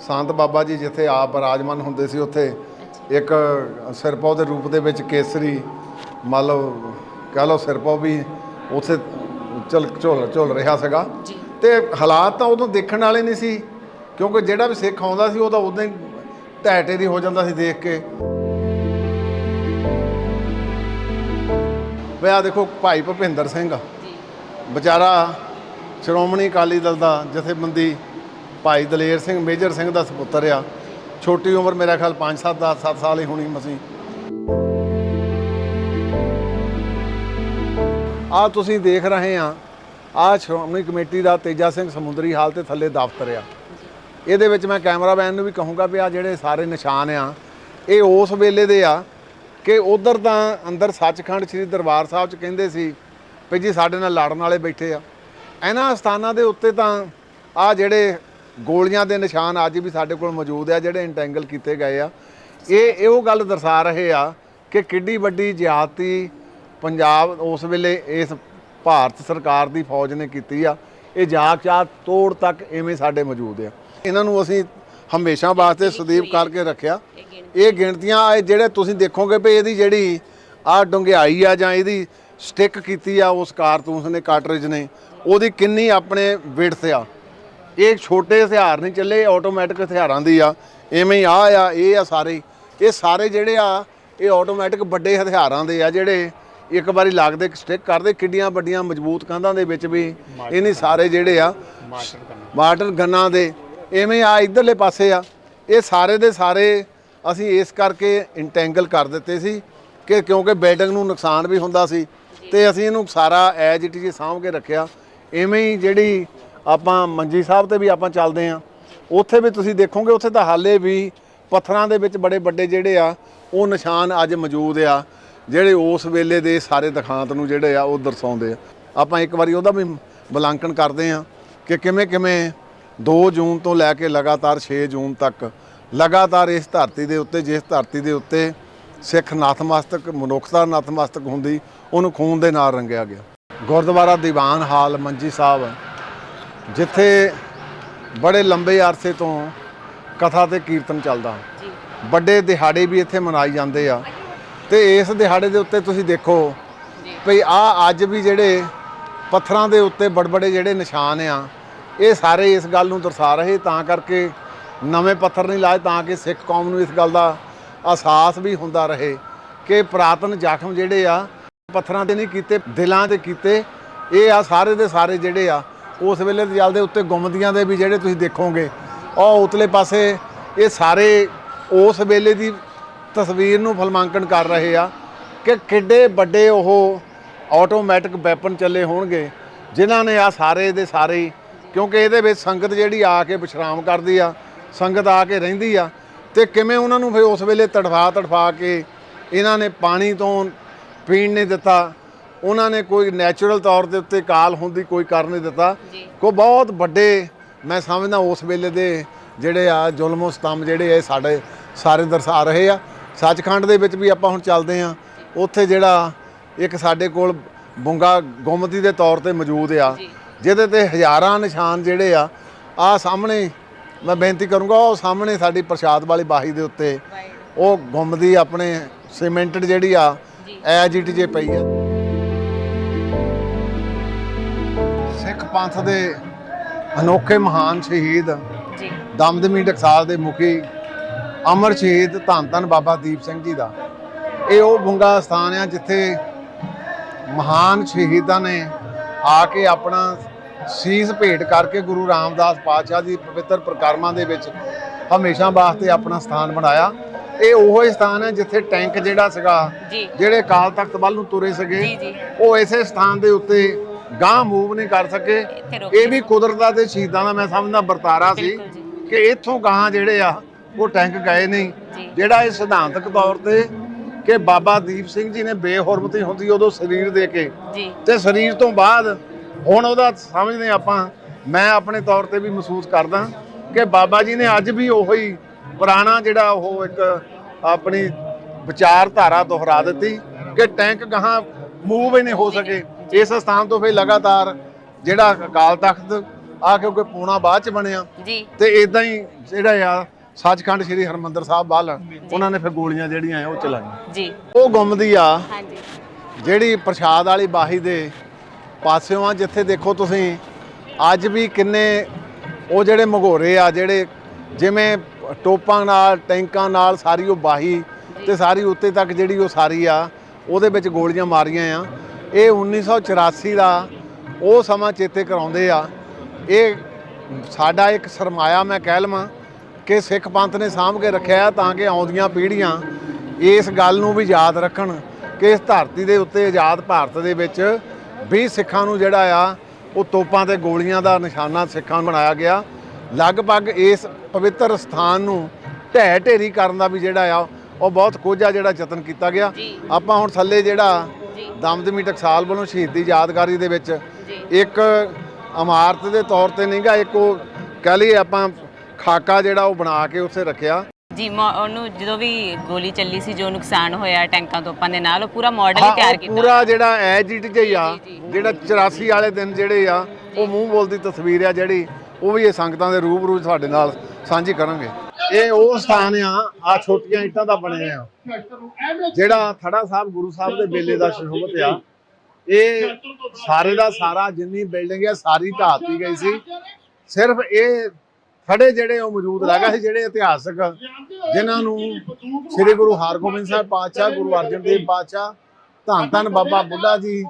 ਸੰਤ ਬਾਬਾ ਜੀ ਜਿੱਥੇ ਆਪ ਰਾਜਮਨ ਹੁੰਦੇ ਸੀ ਉੱਥੇ ਇੱਕ ਸਿਰਪੋ ਦੇ ਰੂਪ ਦੇ ਵਿੱਚ ਕੇਸਰੀ ਮੰਨ ਲਓ ਕਹ ਲਓ ਸਿਰਪੋ ਵੀ ਉੱਥੇ ਚਲ ਝੁਲ ਝੁਲ ਰਿਹਾ ਸੀਗਾ। ਤੇ ਹਾਲਾਤ ਤਾਂ ਉਦੋਂ ਦੇਖਣ ਵਾਲੇ ਨਹੀਂ ਸੀ ਕਿਉਂਕਿ ਜਿਹੜਾ ਵੀ ਸਿੱਖ ਆਉਂਦਾ ਸੀ ਉਹ ਤਾਂ ਉਦੋਂ ਹੀ ਢਹਿ ਦੀ ਹੋ ਜਾਂਦਾ ਸੀ ਦੇਖ ਕੇ। ਵੀ ਆਹ ਦੇਖੋ ਭਾਈ ਭੁਪਿੰਦਰ ਸਿੰਘ ਜੀ। ਵਿਚਾਰਾ ਸ਼੍ਰੋਮਣੀ ਅਕਾਲੀ ਦਲ ਦਾ ਜਥੇਬੰਦੀ ਭਾਈ ਦਲੇਰ ਸਿੰਘ, ਮੇਜਰ ਸਿੰਘ ਦਾ ਸੁਪੁੱਤਰ ਆ। ਛੋਟੀ ਉਮਰ ਮੇਰਾ ਖਿਆਲ 5 7 10 7 ਸਾਲ ਹੀ ਹੋਣੀ ਮਸੀਂ ਆ ਤੁਸੀਂ ਦੇਖ ਰਹੇ ਆ ਆ ਸ਼੍ਰੋਮਣੀ ਕਮੇਟੀ ਦਾ ਤੇਜਾ ਸਿੰਘ ਸਮੁੰਦਰੀ ਹਾਲ ਤੇ ਥੱਲੇ ਦਫ਼ਤਰ ਆ। ਇਹਦੇ ਵਿੱਚ ਮੈਂ ਕੈਮਰਾਮੈਨ ਨੂੰ ਵੀ ਕਹੂੰਗਾ ਵੀ ਆ ਜਿਹੜੇ ਸਾਰੇ ਨਿਸ਼ਾਨ ਆ, ਇਹ ਉਸ ਵੇਲੇ ਦੇ ਆ ਕਿ ਉਧਰ ਤਾਂ ਅੰਦਰ ਸੱਚਖੰਡ ਸ੍ਰੀ ਦਰਬਾਰ ਸਾਹਿਬ ਚ ਕਹਿੰਦੇ ਸੀ ਵੀ ਜੀ ਸਾਡੇ ਨਾਲ ਲੜਨ ਵਾਲੇ ਬੈਠੇ ਆ। ਇਹਨਾਂ ਸਥਾਨਾਂ ਦੇ ਉੱਤੇ ਤਾਂ ਆ ਜਿਹੜੇ ਗੋਲੀਆਂ ਦੇ ਨਿਸ਼ਾਨ ਅੱਜ ਵੀ ਸਾਡੇ ਕੋਲ ਮੌਜੂਦ ਆ ਜਿਹੜੇ ਇੰਟੈਂਗਲ ਕੀਤੇ ਗਏ ਆ। ਇਹ ਇਹ ਉਹ ਗੱਲ ਦਰਸਾ ਰਹੇ ਆ ਕਿ ਕਿੱਡੀ ਵੱਡੀ ਜਿਆਦਤੀ ਪੰਜਾਬ ਉਸ ਵੇਲੇ ਇਸ ਭਾਰਤ ਸਰਕਾਰ ਦੀ ਫੌਜ ਨੇ ਕੀਤੀ ਆ। ਇਹ ਜਾਗ ਚਾਹ ਤੋੜ ਤੱਕ ਐਵੇਂ ਸਾਡੇ ਮੌਜੂਦ ਆ। ਇਹਨਾਂ ਨੂੰ ਅਸੀਂ ਹਮੇਸ਼ਾ ਵਾਸਤੇ ਸਦੀਪ ਕਰਕੇ ਰੱਖਿਆ। ਇਹ ਗਿਣਤੀ ਇਹ ਗਿਣਤੀਆਂ ਇਹ ਜਿਹੜੇ ਤੁਸੀਂ ਦੇਖੋਗੇ ਵੀ ਇਹਦੀ ਜਿਹੜੀ ਆ ਡੁੰਗਿਆਈ ਆ ਜਾਂ ਇਹਦੀ ਸਟਿਕ ਕੀਤੀ ਆ ਉਸ ਕਾਰਤੂਸ ਨੇ ਕਾਰਟ੍ਰਿਜ ਨੇ ਉਹਦੀ ਕਿੰਨੀ ਆਪਣੇ ਵਿਡਥ ਆ। ਇਹ ਛੋਟੇ ਹਥਿਆਰ ਨਹੀਂ ਚੱਲੇ ਆਟੋਮੈਟਿਕ ਹਥਿਆਰਾਂ ਦੀ ਆ। ਐਵੇਂ ਹੀ ਆ ਆ ਇਹ ਆ ਸਾਰੇ। ਇਹ ਸਾਰੇ ਜਿਹੜੇ ਆ ਇਹ ਆਟੋਮੈਟਿਕ ਵੱਡੇ ਹਥਿਆਰਾਂ ਦੇ ਆ ਜਿਹੜੇ ਇੱਕ ਵਾਰੀ ਲੱਗਦੇ ਸਟਿਕ ਕਰਦੇ ਕਿੱਡੀਆਂ ਵੱਡੀਆਂ ਮਜ਼ਬੂਤ ਕੰਧਾਂ ਦੇ ਵਿੱਚ ਵੀ ਇਹ ਨਹੀਂ ਸਾਰੇ ਜਿਹੜੇ ਆ ਮਾਰਟਰ ਗੰਨਾਂ ਦੇ। ਐਵੇਂ ਆ ਇਧਰਲੇ ਪਾਸੇ ਆ। ਇਹ ਸਾਰੇ ਦੇ ਸਾਰੇ ਅਸੀਂ ਇਸ ਕਰਕੇ ਇੰਟੈਂਗਲ ਕਰ ਦਿੱਤੇ ਸੀ ਕਿ ਕਿਉਂਕਿ ਬਿਲਡਿੰਗ ਨੂੰ ਨੁਕਸਾਨ ਵੀ ਹੁੰਦਾ ਸੀ ਤੇ ਅਸੀਂ ਇਹਨੂੰ ਸਾਰਾ ਐਜ ਇਟ ਇਜ਼ ਸਾਂਭ ਕੇ ਰੱਖਿਆ। ਐਵੇਂ ਹੀ ਜਿਹੜੀ ਆਪਾਂ ਮੰਜੀ ਸਾਹਿਬ ਤੇ ਵੀ ਆਪਾਂ ਚੱਲਦੇ ਆ ਉੱਥੇ ਵੀ ਤੁਸੀਂ ਦੇਖੋਗੇ, ਉੱਥੇ ਤਾਂ ਹਾਲੇ ਵੀ ਪੱਥਰਾਂ ਦੇ ਵਿੱਚ ਬੜੇ ਵੱਡੇ ਜਿਹੜੇ ਆ, ਉਹ ਨਿਸ਼ਾਨ ਅੱਜ ਮੌਜੂਦ ਆ, ਜਿਹੜੇ ਉਸ ਵੇਲੇ ਦੇ ਸਾਰੇ ਦਿਖਾਂਤ ਨੂੰ ਜਿਹੜੇ ਆ, ਉਹ ਦਰਸਾਉਂਦੇ ਆ। ਆਪਾਂ ਇੱਕ ਵਾਰੀ ਉਹਦਾ ਵੀ ਬਲਾਂਕਣ ਕਰਦੇ ਆ ਕਿ ਕਿਵੇਂ ਕਿਵੇਂ 2 ਜੂਨ ਤੋਂ ਲੈ ਕੇ ਲਗਾਤਾਰ 6 ਜੂਨ ਤੱਕ ਲਗਾਤਾਰ ਇਸ ਧਰਤੀ ਦੇ ਉੱਤੇ, ਜਿਸ ਧਰਤੀ ਦੇ ਉੱਤੇ ਸਿੱਖ ਨਤਮਸਤਕ ਮਨੁੱਖਤਾ ਨਤਮਸਤਕ ਹੁੰਦੀ, ਉਹਨੂੰ ਖੂਨ ਦੇ ਨਾਲ ਰੰਗਿਆ ਗਿਆ। ਗੁਰਦੁਆਰਾ ਦੀਵਾਨ ਹਾਲ, ਮੰਜੀ ਸਾਹਿਬ। ਜਿੱਥੇ ਬੜੇ ਲੰਬੇ ਅਰਸੇ ਤੋਂ ਕਥਾ ਤੇ ਕੀਰਤਨ ਚੱਲਦਾ। ਜੀ। ਵੱਡੇ ਦਿਹਾੜੇ ਵੀ ਇੱਥੇ ਮਨਾਏ ਜਾਂਦੇ ਆ। ਤੇ ਇਸ ਦਿਹਾੜੇ ਦੇ ਉੱਤੇ ਤੁਸੀਂ ਦੇਖੋ ਭਈ ਆ ਅੱਜ ਵੀ ਜਿਹੜੇ ਪੱਥਰਾਂ ਦੇ ਉੱਤੇ ਬੜਬੜੇ ਜਿਹੜੇ ਨਿਸ਼ਾਨ ਆ ਇਹ ਸਾਰੇ ਇਸ ਗੱਲ ਨੂੰ ਦਰਸਾ ਰਹੇ ਤਾਂ ਕਰਕੇ ਨਵੇਂ ਪੱਥਰ ਨਹੀਂ ਲਾਏ ਤਾਂ ਕਿ ਸਿੱਖ ਕੌਮ ਨੂੰ ਇਸ ਗੱਲ ਦਾ ਅਹਿਸਾਸ ਵੀ ਹੁੰਦਾ ਰਹੇ ਕਿ ਪ੍ਰਾਤਨ ਜ਼ਖਮ ਜਿਹੜੇ ਆ ਪੱਥਰਾਂ ਤੇ ਨਹੀਂ ਕੀਤੇ ਦਿਲਾਂ ਤੇ ਕੀਤੇ ਇਹ ਆ ਸਾਰੇ ਦੇ ਸਾਰੇ ਜਿਹੜੇ ਆ ਉਸ ਵੇਲੇ ਦੇ ਜਲ ਦੇ ਉੱਤੇ ਗੁੰਮਦੀਆਂ ਦੇ ਵੀ ਜਿਹੜੇ ਤੁਸੀਂ ਦੇਖੋਗੇ ਉਹ ਉਤਲੇ ਪਾਸੇ ਇਹ ਸਾਰੇ ਉਸ ਵੇਲੇ ਦੀ ਤਸਵੀਰ ਨੂੰ ਫਲਮਾਂਕਣ ਕਰ ਰਹੇ ਆ ਕਿ ਕਿੱਡੇ ਵੱਡੇ ਉਹ ਆਟੋਮੈਟਿਕ ਵੈਪਨ ਚੱਲੇ ਹੋਣਗੇ, ਜਿਨ੍ਹਾਂ ਨੇ ਆ ਸਾਰੇ ਦੇ ਸਾਰੇ ਹੀ- ਕਿਉਂਕਿ ਇਹਦੇ ਵਿੱਚ ਸੰਗਤ ਜਿਹੜੀ ਆ ਕੇ ਵਿਸ਼ਰਾਮ ਕਰਦੀ ਆ, ਸੰਗਤ ਆ ਕੇ ਰਹਿੰਦੀ ਆ, ਤੇ ਕਿਵੇਂ ਉਹਨਾਂ ਨੂੰ ਫਿਰ ਉਸ ਵੇਲੇ ਤੜਫਾ ਤੜਫਾ ਕੇ ਇਹਨਾਂ ਨੇ ਪਾਣੀ ਤੋਂ ਪੀਣ ਨਹੀਂ ਦਿੱਤਾ ਉਹਨਾਂ ਨੇ ਕੋਈ ਨੈਚੁਰਲ ਤੌਰ ਦੇ ਉੱਤੇ ਕਾਲ ਹੁੰਦੀ ਕੋਈ ਕਰ ਨਹੀਂ ਦਿੱਤਾ। ਕੋ ਬਹੁਤ ਵੱਡੇ ਮੈਂ ਸਮਝਦਾ ਉਸ ਵੇਲੇ ਦੇ ਜਿਹੜੇ ਆ ਜ਼ੁਲਮੋ ਸਤੰਭ ਜਿਹੜੇ ਇਹ ਸਾਡੇ ਸਾਰੇ ਦਰਸਾ ਰਹੇ ਆ। ਸੱਚਖੰਡ ਦੇ ਵਿੱਚ ਵੀ ਆਪਾਂ ਹੁਣ ਚੱਲਦੇ ਆ ਉੱਥੇ ਜਿਹੜਾ ਇੱਕ ਸਾਡੇ ਕੋਲ ਬੁੰਗਾ ਗੁੰਮਤੀ ਦੇ ਤੌਰ ਤੇ ਮੌਜੂਦ ਆ। ਜਿਹਦੇ ਤੇ ਹਜ਼ਾਰਾਂ ਨਿਸ਼ਾਨ ਜਿਹੜੇ ਆ ਆ ਸਾਹਮਣੇ ਮੈਂ ਬੇਨਤੀ ਕਰੂੰਗਾ ਉਹ ਸਾਹਮਣੇ ਸਾਡੀ ਪ੍ਰਸ਼ਾਦ ਵਾਲੀ ਬਾਹੀ ਦੇ ਉੱਤੇ ਉਹ ਗੁੰਮਦੀ ਆਪਣੇ ਸੀਮੈਂਟਡ ਜਿਹੜੀ ਆ ਜੀ। ਐਜ ਇਟ ਜੇ ਪਈ ਆ। ਪੰਥ ਦੇ ਅਨੋਖੇ ਮਹਾਨ ਸ਼ਹੀਦ ਜੀ। ਦਮਦਮੀ ਟਕਸਾਲ ਦੇ ਮੁਖੀ ਅਮਰ ਸ਼ਹੀਦ ਧੰਨ ਧੰਨ ਬਾਬਾ ਦੀਪ ਸਿੰਘ ਜੀ ਦਾ। ਇਹ ਉਹ ਬੁੰਗਾ ਸਥਾਨ ਆ ਜਿੱਥੇ ਮਹਾਨ ਸ਼ਹੀਦਾਂ ਨੇ ਆ ਕੇ ਆਪਣਾ ਸੀਸ ਭੇਟ ਕਰਕੇ ਗੁਰੂ ਰਾਮਦਾਸ ਪਾਤਸ਼ਾਹ ਦੀ ਪਵਿੱਤਰ ਪ੍ਰਕਰਮਾਂ ਦੇ ਵਿੱਚ ਹਮੇਸ਼ਾ ਵਾਸਤੇ ਆਪਣਾ ਸਥਾਨ ਬਣਾਇਆ। ਇਹ ਉਹੋ ਹੀ ਸਥਾਨ ਹੈ ਜਿੱਥੇ ਟੈਂਕ ਜਿਹੜਾ ਸੀਗਾ ਜਿਹੜੇ ਕਾਲ ਤਖਤ ਵੱਲ ਨੂੰ ਤੁਰੇ ਸੀਗੇ। ਉਹ ਇਸੇ ਸਥਾਨ ਦੇ ਉੱਤੇ ਗਾਂ ਮੂਵ ਨਹੀਂ ਕਰ ਸਕੇ। ਇੱਥੇ ਰੁਕ ਇਹ ਵੀ ਕੁਦਰਤ ਦਾ ਤੇ ਸ਼ਹੀਦਾਂ ਦਾ ਮੈਂ ਸਮਝਦਾ ਵਰਤਾਰਾ ਸੀ ਬਿਲਕੁਲ ਜੀ। ਕਿ ਇੱਥੋਂ ਗਾਂ ਜਿਹੜੇ ਆ ਉਹ ਟੈਂਕ ਗਏ ਨਹੀਂ। ਜਿਹੜਾ ਇਹ ਸਿਧਾਂਤਕ ਤੌਰ ਤੇ ਕਿ ਬਾਬਾ ਦੀਪ ਸਿੰਘ ਜੀ ਨੇ ਬੇਹੁਰਮਤੀ ਹੁੰਦੀ ਉਦੋਂ ਸਰੀਰ ਦੇ ਕੇ ਜੀ। ਤੇ ਸਰੀਰ ਤੋਂ ਬਾਅਦ ਹੁਣ ਉਹਦਾ ਸਮਝਦੇ ਆਪਾਂ ਮੈਂ ਆਪਣੇ ਤੌਰ ਤੇ ਵੀ ਮਹਿਸੂਸ ਕਰਦਾ ਕਿ ਬਾਬਾ ਜੀ ਨੇ ਅੱਜ ਵੀ ਉਹੀ ਪੁਰਾਣਾ ਜਿਹੜਾ ਉਹ ਇੱਕ ਆਪਣੀ ਵਿਚਾਰਧਾਰਾ ਦੁਹਰਾ ਦਿੱਤੀ ਕਿ ਟੈਂਕ ਗਾਹਾਂ ਮੂਵ ਹੀ ਨਹੀਂ ਹੋ ਸਕੇ। ਇਸ ਸਥਾਨ ਤੋਂ ਫਿਰ ਲਗਾਤਾਰ ਜਿਹੜਾ ਅਕਾਲ ਤਖਤ ਆ ਕਿਉਂਕਿ ਪੂਣਾ ਬਾਅਦ ਚ ਬਣਿਆ। ਜੀ। ਤੇ ਇਦਾਂ ਹੀ ਜਿਹੜਾ ਆ ਸੱਚਖੰਡ ਸ੍ਰੀ ਹਰਮੰਦਰ ਸਾਹਿਬ ਵੱਲ ਉਹਨਾਂ ਨੇ ਫਿਰ ਗੋਲੀਆਂ ਜਿਹੜੀਆਂ ਆ ਉਹ ਚਲਾਈਆਂ। ਜੀ। ਉਹ ਗੁੰਮਦੀ ਆ ਹਾਂਜੀ। ਜਿਹੜੀ ਪ੍ਰਸ਼ਾਦ ਵਾਲੀ ਬਾਹੀ ਦੇ ਪਾਸਿਓਂ ਆ ਜਿੱਥੇ ਦੇਖੋ ਤੁਸੀਂ ਅੱਜ ਵੀ ਕਿੰਨੇ ਉਹ ਜਿਹੜੇ ਮਗੋਰੇ ਆ ਜਿਹੜੇ ਜਿਵੇਂ ਟੋਪਾਂ ਨਾਲ ਟੈਂਕਾਂ ਨਾਲ ਸਾਰੀ ਉਹ ਬਾਹੀ ਤੇ ਸਾਰੀ ਉੱਤੇ ਤੱਕ ਜਿਹੜੀ ਉਹ ਸਾਰੀ ਆ ਉਹਦੇ ਵਿੱਚ ਗੋਲੀਆਂ ਮਾਰੀਆਂ ਆ। ਇਹ 1984 ਦਾ ਉਹ ਸਮਾਂ ਚੇਤੇ ਕਰਾਉਂਦੇ ਆ। ਇਹ ਸਾਡਾ ਇੱਕ ਸਰਮਾਇਆ ਮੈਂ ਕਹਿ ਲਵਾਂ ਕਿ ਸਿੱਖ ਪੰਥ ਨੇ ਸਾਂਭ ਕੇ ਰੱਖਿਆ ਤਾਂ ਕਿ ਆਉਂਦੀਆਂ ਪੀੜ੍ਹੀਆਂ ਇਸ ਗੱਲ ਨੂੰ ਵੀ ਯਾਦ ਰੱਖਣ ਕਿ ਇਸ ਧਰਤੀ ਦੇ ਉੱਤੇ ਆਜ਼ਾਦ ਭਾਰਤ ਦੇ ਵਿੱਚ ਵੀ ਸਿੱਖਾਂ ਨੂੰ ਜਿਹੜਾ ਆ ਉਹ ਤੋਪਾਂ ਤੇ ਗੋਲੀਆਂ ਦਾ ਨਿਸ਼ਾਨਾ ਸਿੱਖਾਂ ਨੂੰ ਬਣਾਇਆ ਗਿਆ। ਲਗਭਗ ਇਸ ਪਵਿੱਤਰ ਸਥਾਨ ਨੂੰ ਢਹਿ ਢੇਰੀ ਕਰਨ ਦਾ ਵੀ ਜਿਹੜਾ ਆ ਉਹ ਬਹੁਤ ਕੋਝਾ ਜਿਹੜਾ ਯਤਨ ਕੀਤਾ ਗਿਆ। ਆਪਾਂ ਹੁਣ ਥੱਲੇ ਜਿਹੜਾ ਦਮਦਮੀ ਟਕਸਾਲ ਵੱਲੋਂ ਸ਼ਹੀਦੀ ਯਾਦਗਾਰੀ ਦੇ ਵਿੱਚ ਇੱਕ ਇਮਾਰਤ ਦੇ ਤੌਰ ਤੇ ਨਹੀਂਗਾ ਇੱਕ ਉਹ ਕਹ ਲਈਏ ਆਪਾਂ ਖਾਕਾ ਜਿਹੜਾ ਉਹ ਬਣਾ ਕੇ ਉੱਥੇ ਰੱਖਿਆ। ਜੀ ਉਹਨੂੰ ਜਦੋਂ ਵੀ ਗੋਲੀ ਚੱਲੀ ਸੀ ਜੋ ਨੁਕਸਾਨ ਹੋਇਆ ਟੈਂਕਾਂ ਤੋਪਾਂ ਦੇ ਨਾਲ ਉਹ ਪੂਰਾ ਮਾਡਲ ਹਾਂ, ਤਿਆਰ ਕੀਤਾ। ਪੂਰਾ ਜਿਹੜਾ ਐਜਿਟ ਜਿਹਾ। ਜਿਹੜਾ 84 ਵਾਲੇ ਦਿਨ ਜਿਹੜੇ ਆ ਉਹ ਮੂੰਹ ਬੋਲਦੀ ਤਸਵੀਰ ਆ ਜਿਹੜੀ ਉਹ ਵੀ ਇਹ ਸੰਗਤਾਂ ਦੇ ਰੂਬਰੂ ਤੁਹਾਡੇ ਨਾਲ ਸਾਂਝੀ ਕਰਾਂਗੇ। ਇਹ ਉਹ ਸਥਾਨ ਆ ਆ ਛੋਟੀਆਂ ਇੱਟਾਂ ਦਾ ਬਣਿਆ ਆ। ਜਿਹੜਾ ਥੜਾ ਸਾਹਿਬ, ਗੁਰੂ ਸਾਹਿਬ ਦੇ ਬੇਲੇ ਦਾ ਸ਼ੋਭਤ ਆ, ਇਹ ਸਾਰੇ ਦਾ ਸਾਰਾ, ਜਿੰਨੀ ਬਿਲਡਿੰਗ ਆ, ਸਾਰੀ ਢਾਤੀ ਗਈ ਸੀ। ਸਿਰਫ ਇਹ ਥੜੇ ਜਿਹੜੇ ਉਹ ਮੌਜੂਦ ਰਹਿ ਸੀ, ਜਿਹੜੇ ਇਤਿਹਾਸਕ, ਜਿਨ੍ਹਾਂ ਨੂੰ ਸ੍ਰੀ ਗੁਰੂ ਹਰਗੋਬਿੰਦ ਸਾਹਿਬ ਪਾਤਸ਼ਾਹ, ਗੁਰੂ ਅਰਜਨ ਦੇਵ ਪਾਤਸ਼ਾਹ, ਧੰਨ ਧੰਨ ਬਾਬਾ ਬੁੱਢਾ ਜੀ,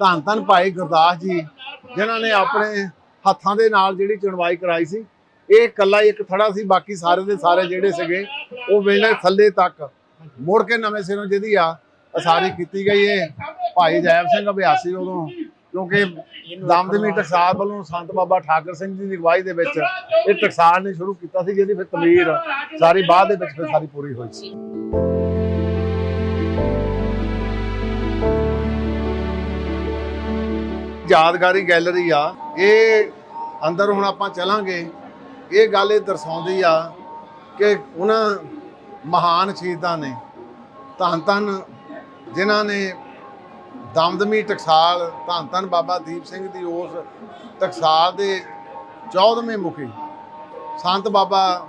ਧੰਨ ਧੰਨ ਭਾਈ ਗੁਰਦਾਸ ਜੀ, ਜਿਨ੍ਹਾਂ ਨੇ ਆਪਣੇ ਹੱਥਾਂ ਦੇ ਨਾਲ ਜਿਹੜੀ ਚੁਣਵਾਈ ਕਰਾਈ ਸੀ। ਇਹ ਇਕੱਲਾ ਇੱਕ ਥੜਾ ਸੀ, ਬਾਕੀ ਸਾਰੇ ਦੇ ਸਾਰੇ ਜਿਹੜੇ ਸੀਗੇ, ਉਹ ਵੇਲੇ ਥੱਲੇ ਤੱਕ। ਮੁੜ ਕੇ ਨਵੇਂ ਸਿਰੋਂ ਜਿਹਦੀ ਆ ਅਸਾਰੀ ਕੀਤੀ ਗਈ ਹੈ ਭਾਈ ਜੈਬ ਸਿੰਘ ਅਭਿਆਸੀ ਉਦੋਂ, ਕਿਉਂਕਿ ਦਮਦਮੀ ਟਕਸਾਲ ਵੱਲੋਂ ਸੰਤ ਬਾਬਾ ਠਾਕਰ ਸਿੰਘ ਜੀ ਦੀ ਅਗਵਾਈ ਦੇ ਵਿੱਚ ਇਹ ਟਕਸਾਲ ਨੇ ਸ਼ੁਰੂ ਕੀਤਾ ਸੀ, ਜਿਹਦੀ ਫਿਰ ਤਮੀਰ ਸਾਰੀ ਬਾਅਦ ਦੇ ਵਿੱਚ ਫਿਰ ਸਾਰੀ ਪੂਰੀ ਹੋਈ ਸੀ। ਯਾਦਗਾਰੀ ਗੈਲਰੀ ਆ, ਇਹ ਅੰਦਰ ਹੁਣ ਆਪਾਂ ਚਲਾਂਗੇ। ਇਹ ਗੱਲ ਇਹ ਦਰਸਾਉਂਦੀ ਆ ਕਿ ਉਹਨਾਂ ਮਹਾਨ ਸ਼ਹੀਦਾਂ ਨੇ, ਧੰਨ ਧੰਨ ਜਿਨ੍ਹਾਂ ਨੇ ਦਮਦਮੀ ਟਕਸਾਲ, ਧੰਨ ਧੰਨ ਬਾਬਾ ਦੀਪ ਸਿੰਘ ਦੀ ਉਸ ਟਕਸਾਲ ਦੇ 14ਵੇਂ ਮੁਖੀ, ਸੰਤ ਬਾਬਾ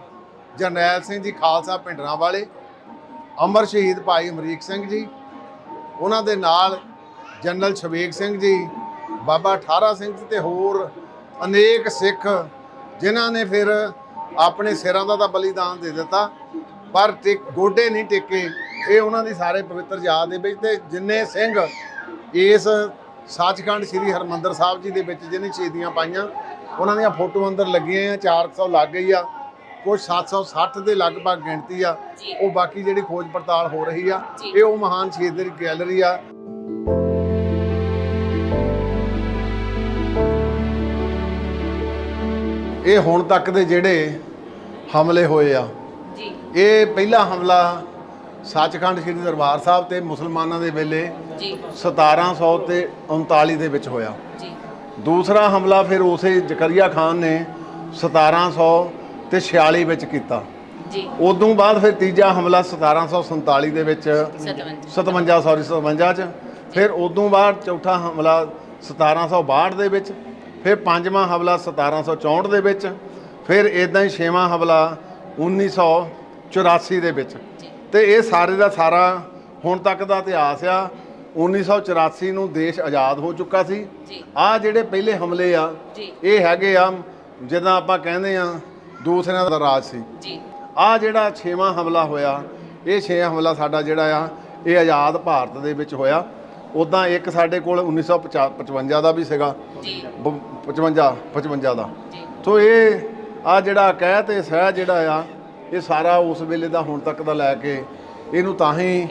ਜਰਨੈਲ ਸਿੰਘ ਜੀ ਖਾਲਸਾ ਪਿੰਡਰਾਂ ਵਾਲੇ, ਅਮਰ ਸ਼ਹੀਦ ਭਾਈ ਅਮਰੀਕ ਸਿੰਘ ਜੀ, ਉਹਨਾਂ ਦੇ ਨਾਲ ਜਨਰਲ ਸ਼ਵੇਕ ਸਿੰਘ ਜੀ, ਬਾਬਾ ਠਾਰਾ ਸਿੰਘ ਜੀ ਤੇ ਹੋਰ ਅਨੇਕ ਸਿੱਖ ਜਿਨ੍ਹਾਂ ਨੇ ਫਿਰ ਆਪਣੇ ਸਿਰਾਂ ਦਾ ਤਾਂ ਬਲੀਦਾਨ ਦੇ ਦਿੱਤਾ ਪਰ ਟਿਕ ਗੋਡੇ ਨਹੀਂ ਟੇਕੇ ਇਹ ਉਹਨਾਂ ਦੀ ਸਾਰੇ ਪਵਿੱਤਰ ਯਾਦ ਦੇ ਵਿੱਚ ਤੇ ਜਿੰਨੇ ਸਿੰਘ ਇਸ ਸੱਚਖੰਡ ਸ੍ਰੀ ਹਰਮੰਦਰ ਸਾਹਿਬ ਜੀ ਦੇ ਵਿੱਚ ਜਿਹਨੇ ਸ਼ਹੀਦੀਆਂ ਪਾਈਆਂ ਉਹਨਾਂ ਦੀਆਂ ਫੋਟੋ ਅੰਦਰ ਲੱਗੀਆਂ ਆ 400 ਲੱਗ ਗਈ ਆ ਕੁਝ 760 ਦੇ ਲਗਭਗ ਗਿਣਤੀ ਆ। ਉਹ ਬਾਕੀ ਜਿਹੜੀ ਖੋਜ ਪੜਤਾਲ ਹੋ ਰਹੀ ਆ। ਇਹ ਉਹ ਮਹਾਨ ਸ਼ਹੀਦ ਦੀ ਗੈਲਰੀ ਆ ਇਹ ਹੁਣ ਤੱਕ ਦੇ ਜਿਹੜੇ ਹਮਲੇ ਹੋਏ ਆ। ਜੀ। ਇਹ ਪਹਿਲਾ ਹਮਲਾ ਸੱਚਖੰਡ ਸ੍ਰੀ ਦਰਬਾਰ ਸਾਹਿਬ ਤੇ ਮੁਸਲਮਾਨਾਂ ਦੇ ਵੇਲੇ ਜੀ। 1700 ਤੇ 39 ਦੇ ਵਿੱਚ ਹੋਇਆ। ਜੀ। ਦੂਸਰਾ ਹਮਲਾ ਫਿਰ ਉਸੇ ਜ਼ਕਰੀਆ ਖਾਨ ਨੇ 1700 ਤੇ 46 ਵਿੱਚ ਕੀਤਾ। ਜੀ। ਉਦੋਂ ਬਾਅਦ ਫਿਰ ਤੀਜਾ ਹਮਲਾ 1747 ਦੇ ਵਿੱਚ 57 57 ਸੌਰੀ 57 ਚ। ਫਿਰ ਉਦੋਂ ਬਾਅਦ ਚੌਥਾ ਹਮਲਾ 1762 ਦੇ ਵਿੱਚ। ਫਿਰ ਪੰਜਵਾਂ ਹਮਲਾ 1764 ਦੇ ਵਿੱਚ ਫਿਰ ਇਦਾਂ ਹੀ ਛੇਵਾਂ ਹਮਲਾ 1984 ਦੇ ਵਿੱਚ। ਤੇ ਇਹ ਸਾਰੇ ਦਾ ਸਾਰਾ ਹੁਣ ਤੱਕ ਦਾ ਇਤਿਹਾਸ ਆ 1984 ਨੂੰ ਦੇਸ਼ ਆਜ਼ਾਦ ਹੋ ਚੁੱਕਾ ਸੀ। ਆ ਜਿਹੜੇ ਪਹਿਲੇ ਹਮਲੇ ਆ ਇਹ ਹੈਗੇ ਆ ਜਿੱਦਾਂ ਆਪਾਂ ਕਹਿੰਦੇ ਆ ਦੂਸਰਿਆਂ ਦਾ ਰਾਜ ਸੀ। ਜੀ। ਆ ਜਿਹੜਾ 6ਵਾਂ ਹਮਲਾ ਹੋਇਆ ਇਹ 6 ਹਮਲਾ ਸਾਡਾ ਜਿਹੜਾ ਆ ਇਹ ਆਜ਼ਾਦ ਭਾਰਤ ਦੇ ਵਿੱਚ ਹੋਇਆ। ਉਦਾਂ ਇੱਕ ਸਾਡੇ ਕੋਲ 1955 ਦਾ ਵੀ ਸੀਗਾ। ਜੀ। ਬ- 55 55 ਦਾ। ਸੋ ਇਹ ਆ ਜਿਹੜਾ ਕਹਿ ਤੇ ਸਹਿ ਜਿਹੜਾ ਆ ਇਹ ਸਾਰਾ ਉਸ ਵੇਲੇ ਦਾ ਹੁਣ ਤੱਕ ਦਾ ਲੈ ਕੇ ਇਹਨੂੰ ਤਾਂ ਹੀ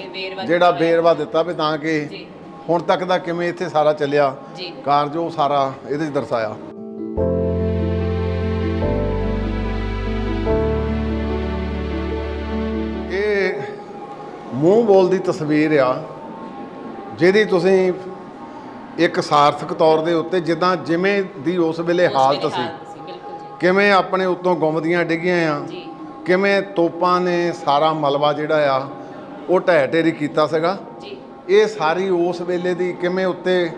ਜਿਹੜਾ। ਬੇਰਵਾ ਦਿੱਤਾ ਵੀ ਤਾਂ ਕਿ ਹੁਣ ਤੱਕ ਦਾ ਕਿਵੇਂ ਇੱਥੇ ਸਾਰਾ ਚੱਲਿਆ ਕਾਰਜ ਉਹ ਸਾਰਾ ਇਹਦੇ 'ਚ ਦਰਸਾਇਆ। ਇਹ ਮੂੰਹ ਬੋਲਦੀ ਤਸਵੀਰ ਆ। ਜਿਹਦੀ ਤੁਸੀਂ ਇੱਕ ਸਾਰਥਕ ਤੌਰ ਦੇ ਉੱਤੇ ਜਿੱਦਾਂ ਜਿਵੇਂ ਦੀ ਉਸ ਵੇਲੇ ਹਾਲਤ ਸੀ। ਬਿਲਕੁਲ ਜੀ। ਕਿਵੇਂ ਆਪਣੇ ਉੱਤੋਂ ਗੁੰਮਦੀਆਂ ਡਿੱਗੀਆਂ ਆ ਜੀ। ਕਿਵੇਂ ਤੋਪਾਂ ਨੇ ਸਾਰਾ ਮਲਬਾ ਜਿਹੜਾ ਆ ਉਹ ਢਹਿ ਢੇਰੀ ਕੀਤਾ ਸੀਗਾ। ਜੀ। ਇਹ ਸਾਰੀ ਉਸ ਵੇਲੇ ਦੀ ਕਿਵੇਂ ਉੱਤੇ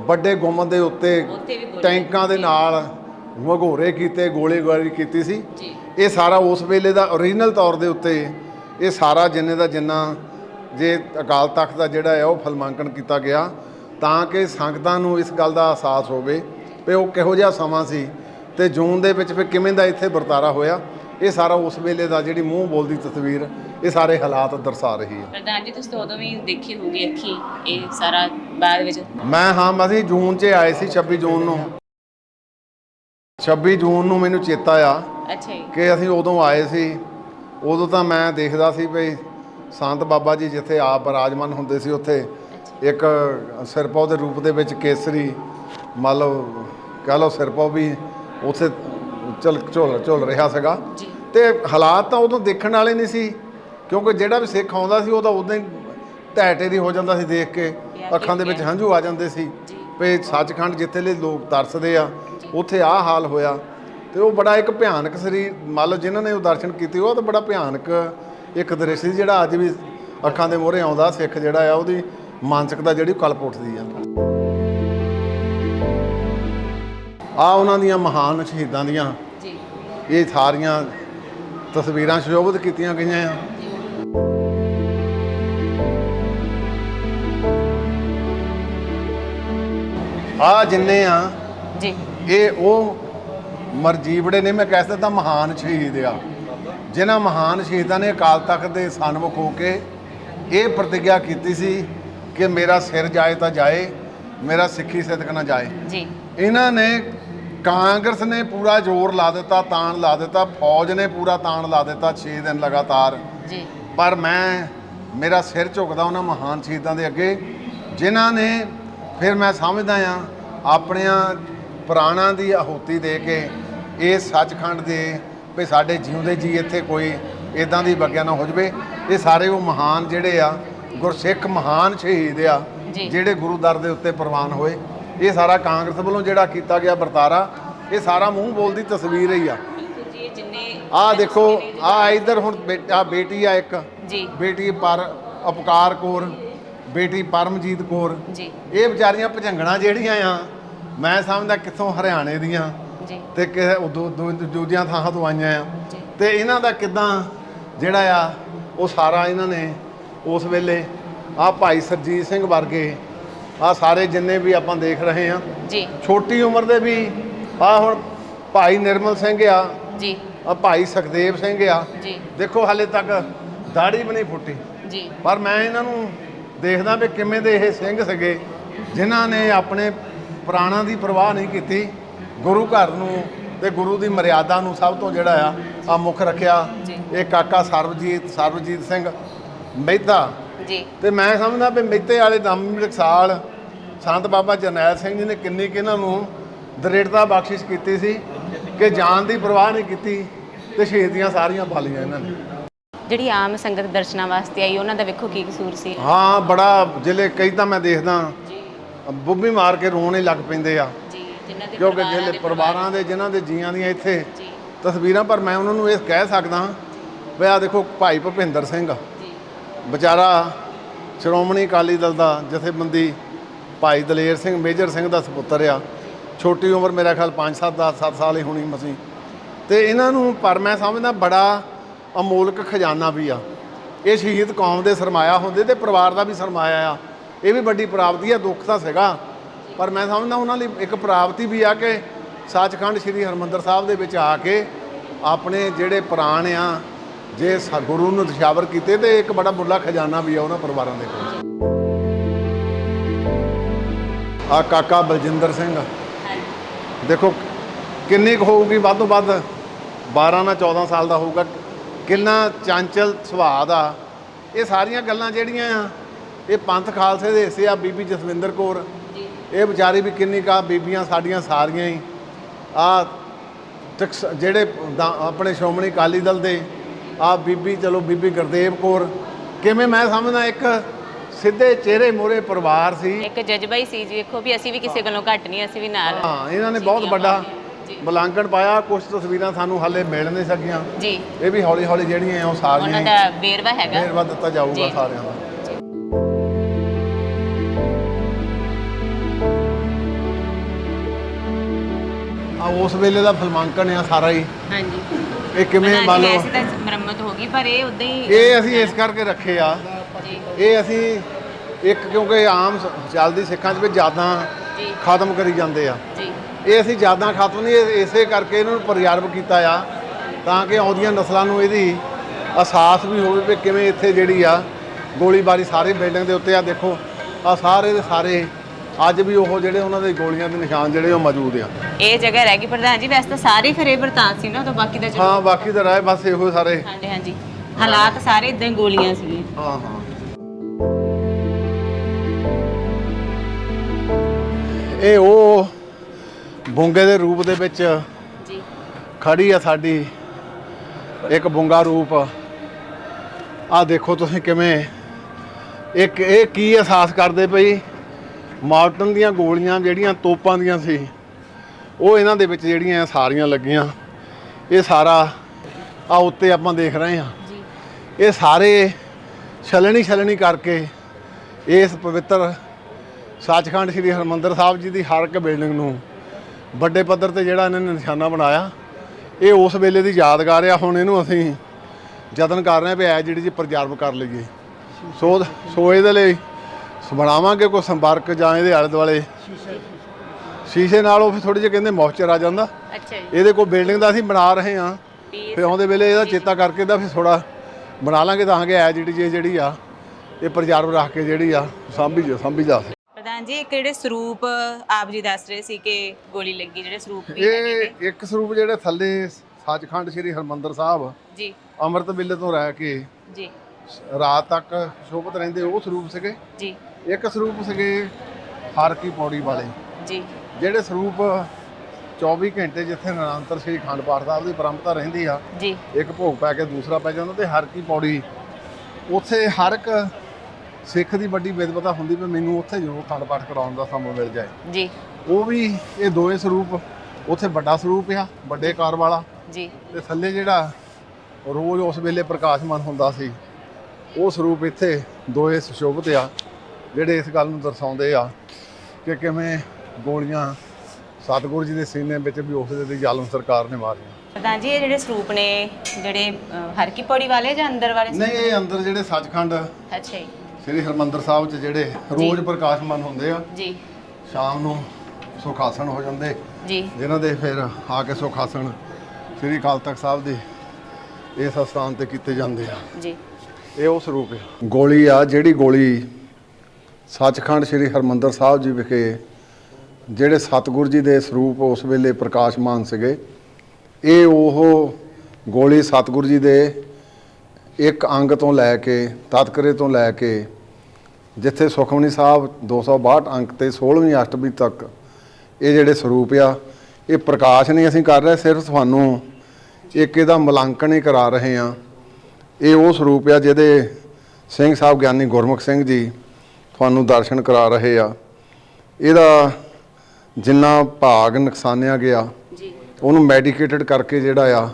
ਵੱਡੇ ਗੁੰਮਦ ਦੇ ਉੱਤੇ ਉੱਤੇ ਵੀ ਗੋਲੀਆਂ ਟੈਂਕਾਂ ਦੇ ਨਾਲ ਵਗੋਰੇ ਕੀਤੇ ਗੋਲੀਬਾਰੀ ਕੀਤੀ ਸੀ। ਜੀ। ਇਹ ਸਾਰਾ ਉਸ ਵੇਲੇ ਦਾ ਓਰੀਜਨਲ ਤੌਰ ਦੇ ਉੱਤੇ ਇਹ ਸਾਰਾ ਜਿੰਨੇ ਦਾ ਜਿੰਨਾ ਜੇ ਅਕਾਲ ਤਖਤ ਦਾ ਜਿਹੜਾ ਹੈ ਉਹ ਫਿਲਮਾਂਕਣ ਕੀਤਾ ਗਿਆ ਤਾਂ ਕਿ ਸੰਗਤਾਂ ਨੂੰ ਇਸ ਗੱਲ ਦਾ ਅਹਿਸਾਸ ਹੋਵੇ ਵੀ ਉਹ ਕਿਹੋ ਜਿਹਾ ਸਮਾਂ ਸੀ ਤੇ ਜੂਨ ਦੇ ਵਿੱਚ ਫਿਰ ਕਿਵੇਂ ਦਾ ਇੱਥੇ ਵਰਤਾਰਾ ਹੋਇਆ ਇਹ ਸਾਰਾ ਉਸ ਵੇਲੇ ਦਾ ਜਿਹੜੀ ਮੂੰਹ ਬੋਲਦੀ ਤਸਵੀਰ ਇਹ ਸਾਰੇ ਹਾਲਾਤ ਦਰਸਾ ਰਹੀ ਹੈ। ਪ੍ਰਧਾਨ ਜੀ ਤੁਸੀਂ ਉਦੋਂ ਵੀ ਦੇਖੀ ਹੋਗੀ ਅੱਖੀ ਇਹ ਸਾਰਾ ਬਾਅਦ ਵਿੱਚ। ਮੈਂ ਹਾਂ ਅਸੀਂ ਜੂਨ 'ਚ ਆਏ ਸੀ 26 ਜੂਨ ਨੂੰ। 26 ਜੂਨ ਨੂੰ ਮੈਨੂੰ ਚੇਤਾ ਆ ਅੱਛਾ ਕਿ ਅਸੀਂ ਉਦੋਂ ਆਏ ਸੀ। ਉਦੋਂ ਤਾਂ ਮੈਂ ਦੇਖਦਾ ਸੀ ਵੀ ਸੰਤ ਬਾਬਾ ਜੀ ਜਿੱਥੇ ਆਪ ਰਾਜਮਨ ਹੁੰਦੇ ਸੀ ਉੱਥੇ ਇੱਕ ਸਿਰਪਾਉ ਦੇ ਰੂਪ ਦੇ ਵਿੱਚ ਕੇਸਰੀ ਮੰਨ ਲਓ ਕਹ ਲਓ ਸਿਰਪਾਉ ਵੀ ਉੱਥੇ ਚਲ ਝੁਲ ਝੁਲ ਰਿਹਾ ਸੀਗਾ। ਤੇ ਹਾਲਾਤ ਤਾਂ ਉਦੋਂ ਦੇਖਣ ਵਾਲੇ ਨਹੀਂ ਸੀ ਕਿਉਂਕਿ ਜਿਹੜਾ ਵੀ ਸਿੱਖ ਆਉਂਦਾ ਸੀ ਉਹ ਤਾਂ ਉਦੋਂ ਹੀ ਢਹਿ ਦੀ ਹੋ ਜਾਂਦਾ ਸੀ ਦੇਖ ਕੇ ਅੱਖਾਂ ਦੇ ਵਿੱਚ ਹੰਝੂ ਆ ਜਾਂਦੇ ਸੀ। ਵੀ ਸੱਚਖੰਡ ਜਿੱਥੇ ਲਈ ਲੋਕ ਤਰਸਦੇ ਆ ਉੱਥੇ ਆਹ ਹਾਲ ਹੋਇਆ। ਤੇ ਉਹ ਬੜਾ ਇੱਕ ਭਿਆਨਕ ਸਰੀਰ ਮੰਨ ਲਓ ਜਿਨ੍ਹਾਂ ਨੇ ਉਹ ਦਰਸ਼ਨ ਕੀਤੇ ਉਹ ਤਾਂ ਬੜਾ ਭਿਆਨਕ ਇੱਕ ਦ੍ਰਿਸ਼ ਸੀ ਜਿਹੜਾ ਅੱਜ ਵੀ ਅੱਖਾਂ ਦੇ ਮੂਹਰੇ ਆਉਂਦਾ ਸਿੱਖ ਜਿਹੜਾ ਆ ਉਹਦੀ ਮਾਨਸਿਕਤਾ ਜਿਹੜੀ ਕਲਪ ਉੱਠਦੀ ਆ। ਆ ਉਹਨਾਂ ਦੀਆਂ ਮਹਾਨ ਸ਼ਹੀਦਾਂ ਦੀਆਂ ਜੀ। ਇਹ ਸਾਰੀਆਂ ਤਸਵੀਰਾਂ ਸ਼ੋਭਿਤ ਕੀਤੀਆਂ ਗਈਆਂ ਆ। ਆ ਜਿੰਨੇ ਆ ਜੀ। ਇਹ ਉਹ ਮਰਜੀਵੜੇ ਨੇ ਮੈਂ ਕਹਿ ਸਕਦਾ ਮਹਾਨ ਸ਼ਹੀਦ ਆ। ਜਿਨ੍ਹਾਂ ਮਹਾਨ ਸ਼ਹੀਦਾਂ ਨੇ ਅਕਾਲ ਤਖਤ ਦੇ ਸਨਮੁਖ ਹੋ ਕੇ ਇਹ ਪ੍ਰਤੀਗਿਆ ਕੀਤੀ ਸੀ ਕਿ ਮੇਰਾ ਸਿਰ ਜਾਏ ਤਾਂ ਜਾਏ ਮੇਰਾ ਸਿੱਖੀ ਸਿਦਕ ਨਾ ਜਾਏ। ਜੀ। ਇਹਨਾਂ ਨੇ ਕਾਂਗਰਸ ਨੇ ਪੂਰਾ ਜ਼ੋਰ ਲਾ ਦਿੱਤਾ ਤਾਣ ਲਾ ਦਿੱਤਾ ਫੌਜ ਨੇ ਪੂਰਾ ਤਾਣ ਲਾ ਦਿੱਤਾ 6 ਦਿਨ ਲਗਾਤਾਰ। ਜੀ। ਪਰ ਮੈਂ ਮੇਰਾ ਸਿਰ ਝੁਕਦਾ ਉਹਨਾਂ ਮਹਾਨ ਸ਼ਹੀਦਾਂ ਦੇ ਅੱਗੇ ਜਿਨ੍ਹਾਂ ਨੇ ਫਿਰ ਮੈਂ ਸਮਝਦਾ ਆ ਆਪਣਿਆਂ ਪ੍ਰਾਣਾਂ ਦੀ ਆਹੂਤੀ ਦੇ ਕੇ ਇਹ ਸੱਚਖੰਡ ਦੇ ਵੀ ਸਾਡੇ ਜਿਉਂਦੇ ਜੀ ਇੱਥੇ ਕੋਈ ਇਦਾਂ ਦੀ ਬੱਗਿਆ ਨਾ ਹੋ ਜਵੇ। ਇਹ ਸਾਰੇ ਉਹ ਮਹਾਨ ਜਿਹੜੇ ਆ ਗੁਰਸਿੱਖ ਮਹਾਨ ਸ਼ਹੀਦ ਆ। ਜਿਹੜੇ ਗੁਰੂ ਦਰ ਦੇ ਉੱਤੇ ਪ੍ਰਵਾਨ ਹੋਏ। ਇਹ ਸਾਰਾ ਕਾਂਗਰਸ ਵੱਲੋਂ ਜਿਹੜਾ ਕੀਤਾ ਗਿਆ ਵਰਤਾਰਾ ਇਹ ਸਾਰਾ ਮੂੰਹ ਬੋਲਦੀ ਤਸਵੀਰ ਹੀ ਆ। ਆ ਦੇਖੋ ਆ ਇਧਰ ਹੁਣ ਆ ਬੇਟੀ ਆ ਇੱਕ। ਜੀ। ਬੇਟੀ ਪਰ ਉਪਕਾਰ ਕੌਰ ਬੇਟੀ ਪਰਮਜੀਤ ਕੌਰ। ਜੀ। ਇਹ ਵਿਚਾਰੀਆਂ ਭਜੰਗਣਾ ਜਿਹੜੀਆਂ ਆ ਮੈਂ ਸਮਝਦਾ ਕਿੱਥੋਂ ਹਰਿਆਣੇ ਦੀਆਂ। ਜੀ। ਤੇ ਕਿਸੇ ਉਹ ਦੂ- ਦੂ- ਦੂਜੀਆਂ ਥਾਂ ਤੋਂ ਆਈਆਂ ਆ। ਤੇ ਇਹਨਾਂ ਦਾ ਕਿਦਾਂ ਜਿਹੜਾ ਆ ਉਹ ਸਾਰਾ ਇਹਨਾਂ ਨੇ ਉਸ ਵੇਲੇ ਆ ਭਾਈ ਸਰਜੀਤ ਸਿੰਘ ਵਰਗੇ ਆ ਸਾਰੇ ਜਿੰਨੇ ਵੀ ਆਪਾਂ ਦੇਖ ਰਹੇ ਆ ਜੀ। ਛੋਟੀ ਉਮਰ ਦੇ ਵੀ ਆ ਹੁਣ ਭਾਈ ਨਿਰਮਲ ਸਿੰਘ ਆ ਜੀ। ਆ ਭਾਈ ਸੁਖਦੇਵ ਸਿੰਘ ਆ। ਜੀ। ਦੇਖੋ ਹਾਲੇ ਤੱਕ ਦਾੜੀ ਵੀ ਨਹੀਂ ਫੁੱਟੀ। ਜੀ। ਪਰ ਮੈਂ ਇਹਨਾਂ ਨੂੰ ਦੇਖਦਾ ਵੀ ਕਿਵੇਂ ਦੇ ਇਹ ਸਿੰਘ ਸੀਗੇ ਜਿਨ੍ਹਾਂ ਨੇ ਆਪਣੇ ਪ੍ਰਾਣਾਂ ਦੀ ਪਰਵਾਹ ਨਹੀਂ ਕੀਤੀ। ਗੁਰੂ ਘਰ ਨੂੰ ਤੇ ਗੁਰੂ ਦੀ ਮਰਿਆਦਾ ਨੂੰ ਸਭ ਤੋਂ ਜਿਹੜਾ ਆ ਆ ਮੁੱਖ ਰੱਖਿਆ। ਇਹ ਕਾਕਾ ਸਰਬਜੀਤ ਸਰਬਜੀਤ ਸਿੰਘ ਮਹਿਤਾ। ਜੀ। ਤੇ ਮੈਂ ਸਮਝਦਾ ਵੀ ਮਹਿਤੇ ਵਾਲੇ ਦਮ ਸਾਲ ਸੰਤ ਬਾਬਾ ਜਰਨੈਲ ਸਿੰਘ ਜੀ ਨੇ ਕਿੰਨੀ ਕਿ ਇਹਨਾਂ ਨੂੰ ਦ੍ਰਿੜਤਾ ਬਖਸ਼ਿਸ਼ ਕੀਤੀ ਸੀ ਕਿ ਜਾਨ ਦੀ ਪਰਵਾਹ ਨਹੀਂ ਕੀਤੀ ਤੇ ਸ਼ਹੀਦੀਆਂ ਸਾਰੀਆਂ ਪਾਲੀਆਂ ਇਹਨਾਂ ਨੇ। ਜਿਹੜੀ ਆਮ ਸੰਗਤ ਦਰਸ਼ਨਾਂ ਵਾਸਤੇ ਆਈ ਉਹਨਾਂ ਦਾ ਵੇਖੋ ਕੀ ਕਸੂਰ ਸੀ। ਹਾਂ ਬੜਾ ਜਿਹੜੇ ਕਈ ਤਾਂ ਮੈਂ ਦੇਖਦਾ। ਬੁੱਬੀ ਮਾਰ ਕੇ ਰੋਣ ਹੀ ਲੱਗ ਪੈਂਦੇ ਆ। ਜਿਨ੍ਹਾਂ ਦੇ ਕਿਉਂਕਿ ਜਿਹੜੇ ਦੇ ਪਰਿਵਾਰਾਂ ਦੇ ਜਿਨ੍ਹਾਂ ਦੇ ਜੀਆਂ ਦੀਆਂ ਇੱਥੇ ਜੀ। ਤਸਵੀਰਾਂ ਪਰ ਮੈਂ ਉਹਨਾਂ ਨੂੰ ਇਹ ਕਹਿ ਸਕਦਾ ਵੀ ਆ ਦੇਖੋ ਭਾਈ ਭੁਪਿੰਦਰ ਸਿੰਘ। ਜੀ। ਵਿਚਾਰਾ ਸ਼੍ਰੋਮਣੀ ਅਕਾਲੀ ਦਲ ਦਾ ਜਥੇਬੰਦੀ ਭਾਈ ਦਲੇਰ ਸਿੰਘ ਮੇਜਰ ਸਿੰਘ ਦਾ ਸੁਪੁੱਤਰ ਆ। ਛੋਟੀ ਉਮਰ ਮੇਰਾ ਖਿਆਲ 5-7 10 7 ਸਾਲ ਹੀ ਹੋਣੀ ਮਸੀਂ। ਤੇ ਇਹਨਾਂ ਨੂੰ ਪਰ ਮੈਂ ਸਮਝਦਾ ਬੜਾ ਅਮੋਲਕ ਖਜ਼ਾਨਾ ਵੀ ਆ। ਇਹ ਸ਼ਹੀਦ ਕੌਮ ਦੇ ਸਰਮਾਇਆ ਹੁੰਦੇ ਤੇ ਪਰਿਵਾਰ ਦਾ ਵੀ ਸਰਮਾਇਆ ਆ। ਇਹ ਵੀ ਵੱਡੀ ਪ੍ਰਾਪਤੀ ਆ ਦੁੱਖ ਤਾਂ ਸੀਗਾ। ਪਰ ਮੈਂ ਸਮਝਦਾ ਉਹਨਾਂ ਲਈ ਇੱਕ ਪ੍ਰਾਪਤੀ ਵੀ ਆ ਕਿ ਸੱਚਖੰਡ ਸ੍ਰੀ ਹਰਮੰਦਰ ਸਾਹਿਬ ਦੇ ਵਿੱਚ ਆ ਕੇ ਆਪਣੇ ਜਿਹੜੇ ਪ੍ਰਾਣ ਆ ਜੇ ਗੁਰੂ ਨੂੰ ਦਸ਼ਾਵਰ ਕੀਤੇ ਤੇ ਇੱਕ ਬੜਾ ਮੁੱਲਾ ਖਜ਼ਾਨਾ ਵੀ ਆ ਉਹਨਾਂ ਪਰਿਵਾਰਾਂ ਦੇ ਕੋਲ। ਆ ਕਾਕਾ ਬਲਜਿੰਦਰ ਸਿੰਘ। ਦੇਖੋ ਕਿੰਨੀ ਕੁ ਹੋਊਗੀ ਵੱਧ ਤੋਂ ਵੱਧ 12 ਨਾਲ 14 ਸਾਲ ਦਾ ਹੋਊਗਾ। ਕਿੰਨਾ ਚਾਂਚਲ ਸੁਭਾਅ ਦਾ। ਇਹ ਸਾਰੀਆਂ ਗੱਲਾਂ ਜਿਹੜੀਆਂ ਆ ਇਹ ਪੰਥ ਖਾਲਸੇ ਦੇ ਹਿੱਸੇ ਆ ਬੀਬੀ ਜਸਵਿੰਦਰ ਕੌਰ। ਇਹ ਵਿਚਾਰੀ ਵੀ ਕਿੰਨੀ ਕਾ ਬੀਬੀਆਂ ਸਾਡੀਆਂ ਸਾਰੀਆਂ ਹੀ। ਆ ਜਿਹੜੇ ਆਪਣੇ ਸ਼੍ਰੋਮਣੀ ਅਕਾਲੀ ਦਲ ਦੇ ਆ ਬੀਬੀ ਚਲੋ ਬੀਬੀ ਗੁਰਦੇਵ ਕੌਰ। ਕਿਵੇਂ ਮੈਂ ਸਮਝਦਾ ਇੱਕ ਸਿੱਧੇ ਚਿਹਰੇ ਮੋਰੇ ਪਰਿਵਾਰ ਸੀ। ਇੱਕ ਜਜ਼ਬਾ ਹੀ ਸੀ ਜੀ ਵੇਖੋ ਵੀ ਅਸੀਂ ਵੀ ਕਿਸੇ ਗੱਲੋਂ ਘੱਟ ਨਹੀਂ ਅਸੀਂ ਵੀ ਨਾਲ ਹਾਂ ਇਹਨਾਂ ਨੇ ਬਹੁਤ ਵੱਡਾ ਬਲਾਂਕਣ ਪਾਇਆ ਕੁਝ ਤਸਵੀਰਾਂ ਸਾਨੂੰ ਹਾਲੇ ਮਿਲ ਨਹੀਂ ਸਕੀਆਂ। ਜੀ। ਇਹ ਵੀ ਹੌਲੀ ਹੌਲੀ ਜਿਹੜੀਆਂ ਆ ਉਹ ਉਹਨਾਂ ਸਾਰੀਆਂ ਦਾ ਬੇਰਵਾ ਹੈਗਾ। ਫੇਰ ਵੱਧ ਦਿੱਤਾ ਜਾਊਗਾ। ਸਾਰਿਆਂ ਦਾ। ਉਸ ਵੇਲੇ ਦਾ ਫਿਲਮਾਂਕਣ ਆ ਸਾਰਾ ਹੀ। ਹਾਂਜੀ। ਇਹ ਕਿਵੇਂ ਮੰਨ ਲਓ ਵੈਸੇ ਤਾਂ ਮੁਰੰਮਤ ਹੋ ਗਈ ਪਰ ਇਹ ਉਦਾਂ ਹੀ ਇਹ ਅਸੀਂ ਇਸ ਕਰਕੇ ਰੱਖੇ ਆ। ਇਹ ਅਸੀਂ ਇੱਕ ਕਿਉਂਕਿ ਆਮ ਚੱਲਦੀ ਸਿੱਖਾਂ 'ਚ ਵੀ ਯਾਦਾਂ ਜੀ। ਖਤਮ ਕਰੀ ਜਾਂਦੇ ਆ। ਜੀ। ਇਹ ਅਸੀਂ ਯਾਦਾਂ ਖਤਮ ਨਹੀਂ ਇਸੇ ਕਰਕੇ ਇਹਨਾਂ ਨੂੰ ਪ੍ਰਜਰਵ ਕੀਤਾ ਆ ਤਾਂ ਕਿ ਆਉਂਦੀਆਂ ਨਸਲਾਂ ਨੂੰ ਇਹਦੀ ਅਹਿਸਾਸ ਵੀ ਹੋਵੇ ਵੀ ਕਿਵੇਂ ਇੱਥੇ ਜਿਹੜੀ ਆ ਗੋਲੀਬਾਰੀ ਸਾਰੇ ਬਿਲਡਿੰਗ ਦੇ ਉੱਤੇ ਆ। ਦੇਖੋ ਆ ਸਾਰੇ ਦੇ ਸਾਰੇ ਅੱਜ ਵੀ ਉਹ ਜਿਹੜੇ ਉਹਨਾਂ ਦੇ ਗੋਲੀਆਂ ਦੇ ਨਿਸ਼ਾਨ ਜਿਹੜੇ ਉਹ ਮੌਜੂਦ ਆ। ਇਹ ਜਗ੍ਹਾ ਰਹਿ ਗਈ ਪ੍ਰਧਾਨ ਜੀ ਵੈਸੇ ਤਾਂ ਸਾਰੇ ਫਿਰ ਇਹ ਬਰਤਾਨ ਸੀ ਨਾ ਤਾਂ ਬਾਕੀ ਦਾ ਚਲੋ ਹਾਂ ਬਾਕੀ ਤਾਂ ਰਾਏ ਬਸ ਇਹੋ ਸਾਰੇ। ਹਾਂਜੀ ਹਾਂਜੀ। ਹਾਲਾਤ ਸਾਰੇ ਇਦਾਂ ਹੀ ਗੋਲੀਆਂ ਸੀਗੀਆਂ। ਹਾਂ ਹਾਂ। ਇਹ ਉਹ ਬੁੰਗੇ ਦੇ ਰੂਪ ਦੇ ਵਿੱਚ ਜੀ। ਖੜੀ ਆ ਸਾਡੀ ਇੱਕ ਬੁੰਗਾ ਰੂਪ। ਆ ਦੇਖੋ ਤੁਸੀਂ ਕਿਵੇਂ ਇੱਕ ਇਹ ਕੀ ਅਹਿਸਾਸ ਕਰਦੇ ਪਈ ਮਾਰਟਨ ਦੀਆਂ ਗੋਲੀਆਂ ਜਿਹੜੀਆਂ ਤੋਪਾਂ ਦੀਆਂ ਸੀ ਉਹ ਇਹਨਾਂ ਦੇ ਵਿੱਚ ਜਿਹੜੀਆਂ ਸਾਰੀਆਂ ਲੱਗੀਆਂ। ਇਹ ਸਾਰਾ ਆ ਉੱਤੇ ਆਪਾਂ ਦੇਖ ਰਹੇ ਹਾਂ। ਜੀ। ਇਹ ਸਾਰੇ ਛਲਣੀ ਛਲਣੀ ਕਰਕੇ ਇਸ ਪਵਿੱਤਰ ਸੱਚਖੰਡ ਸ੍ਰੀ ਹਰਮੰਦਰ ਸਾਹਿਬ ਜੀ ਦੀ ਹਰ ਇੱਕ ਬਿਲਡਿੰਗ ਨੂੰ ਵੱਡੇ ਪੱਧਰ ਤੇ ਜਿਹੜਾ ਇਹਨਾਂ ਨੇ ਨਿਸ਼ਾਨਾ ਬਣਾਇਆ ਇਹ ਉਸ ਵੇਲੇ ਦੀ ਯਾਦਗਾਰ ਆ ਹੁਣ ਇਹਨੂੰ ਅਸੀਂ ਯਤਨ ਕਰ ਰਹੇ ਹਾਂ ਵੀ ਐ ਜਿਹੜੀ ਜੀ ਪ੍ਰਜਰਵ ਕਰ ਲਈਏ। ਸੋ ਸੋ ਇਹਦੇ ਲਈ ਬਣਾਵਾਂਗੇ ਕੋਈ ਸੰਪਰਕ ਜਾਂ ਇਹਦੇ ਆਲੇ ਦੁਆਲੇ। ਸ਼ੀਸ਼ੇ ਨਾਲ ਉਹ ਫਿਰ ਥੋੜੀ ਜਿਹੀ ਕਹਿੰਦੇ ਮੌਇਸਚਰ ਆ ਜਾਂਦਾ। ਅੱਛਾ ਜੀ। ਇਹਦੇ ਕੋਲ ਬਿਲਡਿੰਗ ਦਾ ਅਸੀਂ ਬਣਾ ਰਹੇ ਹਾਂ। ਫਿਰ ਆਉਂਦੇ ਵੇਲੇ ਇਹਦਾ ਚੇਤਾ ਕਰਕੇ ਦਾ ਫਿਰ ਥੋੜਾ ਬਣਾ ਲਾਂਗੇ ਤਾਂ ਕਿ ਐ ਜਿਹੜੀ ਜਿਹੜੀ ਆ ਇਹ ਪ੍ਰਜਰਵ ਰੱਖ ਕੇ ਜਿਹੜੀ ਆ ਸਾਂਭੀ ਜਾ ਸਾਂਭੀ ਜਾ ਸਕੇ। ਪ੍ਰਧਾਨ ਜੀ ਇੱਕ ਜਿਹੜੇ ਸਰੂਪ ਆਪ ਜੀ ਦੱਸ ਰਹੇ ਸੀ ਕਿ ਗੋਲੀ ਲੱਗੀ ਜਿਹੜੇ ਸਰੂਪ ਵੀ ਇਹ ਇੱਕ ਸਰੂਪ ਜਿਹੜੇ ਥੱਲੇ ਸੱਚਖੰਡ ਸ੍ਰੀ ਹਰਮੰਦਰ ਸਾਹਿਬ ਜੀ। ਅੰਮ੍ਰਿਤ ਵੇਲੇ ਤੋਂ ਰਹਿ ਕੇ ਜੀ। ਰਾਤ ਤੱਕ ਸ਼ੋਭਤ ਰਹਿੰਦੇ ਉਹ ਸਰੂਪ ਸੀਗੇ। ਜੀ। ਇੱਕ ਸਰੂਪ ਸੀਗੇ ਹਰ ਕੀ ਪੌੜੀ ਵਾਲੇ। ਜੀ। ਜਿਹੜੇ ਸਰੂਪ 24 ਘੰਟੇ ਜਿੱਥੇ ਨਿਰੰਤਰ ਸ੍ਰੀ ਅਖੰਡ ਪਾਠ ਸਾਹਿਬ ਦੀ ਪਰੰਪਰਾ ਰਹਿੰਦੀ ਆ ਜੀ। ਇੱਕ ਭੋਗ ਪੈ ਕੇ ਦੂਸਰਾ ਪੈ ਜਾਂਦਾ ਤੇ ਹਰ ਕੀ ਪੌੜੀ ਉੱਥੇ ਹਰ ਇੱਕ ਸਿੱਖ ਦੀ ਵੱਡੀ ਵਿਦਵਤਾ ਹੁੰਦੀ ਵੀ ਮੈਨੂੰ ਉੱਥੇ ਜੋ ਅਖੰਡ ਪਾਠ ਕਰਾਉਣ ਦਾ ਸਮਾਂ ਮਿਲ ਜਾਏ। ਜੀ। ਉਹ ਵੀ ਇਹ ਦੋਵੇਂ ਸਰੂਪ ਉੱਥੇ ਵੱਡਾ ਸਰੂਪ ਆ ਵੱਡੇ ਕਾਰ ਵਾਲਾ। ਜੀ। ਤੇ ਥੱਲੇ ਜਿਹੜਾ ਰੋਜ਼ ਉਸ ਵੇਲੇ ਪ੍ਰਕਾਸ਼ਮਾਨ ਹੁੰਦਾ ਸੀ ਉਹ ਸਰੂਪ ਇੱਥੇ ਦੋਏ ਸੁਸ਼ੋਭਿਤ ਆ। ਜਿਹੜੇ ਇਸ ਗੱਲ ਨੂੰ ਦਰਸਾਉਂਦੇ ਆ ਕਿ ਕਿਵੇਂ ਗੋਲੀਆਂ ਸਤਿਗੁਰੂ ਜੀ ਦੇ ਸੀਨੇ ਵਿੱਚ ਵੀ ਉਸ ਦੀ ਜ਼ਾਲਮ ਸਰਕਾਰ ਨੇ ਮਾਰੀਆਂ। ਪ੍ਰਧਾਨ ਜੀ ਇਹ ਜਿਹੜੇ ਸਰੂਪ ਨੇ ਜਿਹੜੇ ਹਰ ਕੀ ਪੌੜੀ ਵਾਲੇ ਜਾਂ ਅੰਦਰ ਵਾਲੇ ਨਹੀਂ ਇਹ ਅੰਦਰ ਜਿਹੜੇ ਸੱਚਖੰਡ ਅੱਛਾ ਜੀ। ਸ੍ਰੀ ਹਰਮੰਦਰ ਸਾਹਿਬ 'ਚ ਜਿਹੜੇ ਰੋਜ਼ ਪ੍ਰਕਾਸ਼ਮਾਨ ਹੁੰਦੇ ਆ ਜੀ। ਸ਼ਾਮ ਨੂੰ ਸੁਖਾਸਣ ਹੋ ਜਾਂਦੇ। ਜੀ। ਜਿਨ੍ਹਾਂ ਦੇ ਫਿਰ ਆ ਕੇ ਸੁਖਾਸਣ ਸ੍ਰੀ ਅਕਾਲ ਤਖਤ ਸਾਹਿਬ ਦੇ ਇਸ ਸਥਾਨ ਤੇ ਕੀਤੇ ਜਾਂਦੇ ਆ। ਜੀ। ਇਹ ਉਹ ਸਰੂਪ ਹੈ ਗੋਲੀ ਆ ਜਿਹੜੀ ਗੋਲੀ ਸੱਚਖੰਡ ਸ੍ਰੀ ਹਰਮੰਦਰ ਸਾਹਿਬ ਜੀ ਵਿਖੇ ਜਿਹੜੇ ਸਤਿਗੁਰ ਜੀ ਦੇ ਸਰੂਪ ਉਸ ਵੇਲੇ ਪ੍ਰਕਾਸ਼ਮਾਨ ਸੀਗੇ, ਇਹ ਉਹ ਗੋਲੀ ਸਤਿਗੁਰ ਜੀ ਦੇ ਇੱਕ ਅੰਗ ਤੋਂ ਲੈ ਕੇ, ਤਤਕਰੇ ਤੋਂ ਲੈ ਕੇ, ਜਿੱਥੇ ਸੁਖਮਨੀ ਸਾਹਿਬ 262 ਅੰਕ ਤੇ 16ਵੀਂ ਅਸ਼ਟਮੀ ਤੱਕ ਇਹ ਜਿਹੜੇ ਸਰੂਪ ਆ, ਇਹ ਪ੍ਰਕਾਸ਼ ਨਹੀਂ ਅਸੀਂ ਕਰ ਰਹੇ, ਸਿਰਫ ਤੁਹਾਨੂੰ ਇੱਕ ਇਹਦਾ ਮੁਲਾਂਕਣ ਹੀ ਕਰਾ ਰਹੇ ਆ ਇਹ ਉਹ ਸਰੂਪ ਆ ਜਿਹਦੇ ਸਿੰਘ ਸਾਹਿਬ ਗਿਆਨੀ ਗੁਰਮੁਖ ਸਿੰਘ ਜੀ ਤੁਹਾਨੂੰ ਦਰਸ਼ਨ ਕਰਾ ਰਹੇ ਆ। ਇਹਦਾ ਜਿੰਨਾ ਭਾਗ ਨੁਕਸਾਨਿਆ ਗਿਆ ਜੀ। ਉਹਨੂੰ ਮੈਡੀਕੇਟਡ ਕਰਕੇ ਜਿਹੜਾ ਆ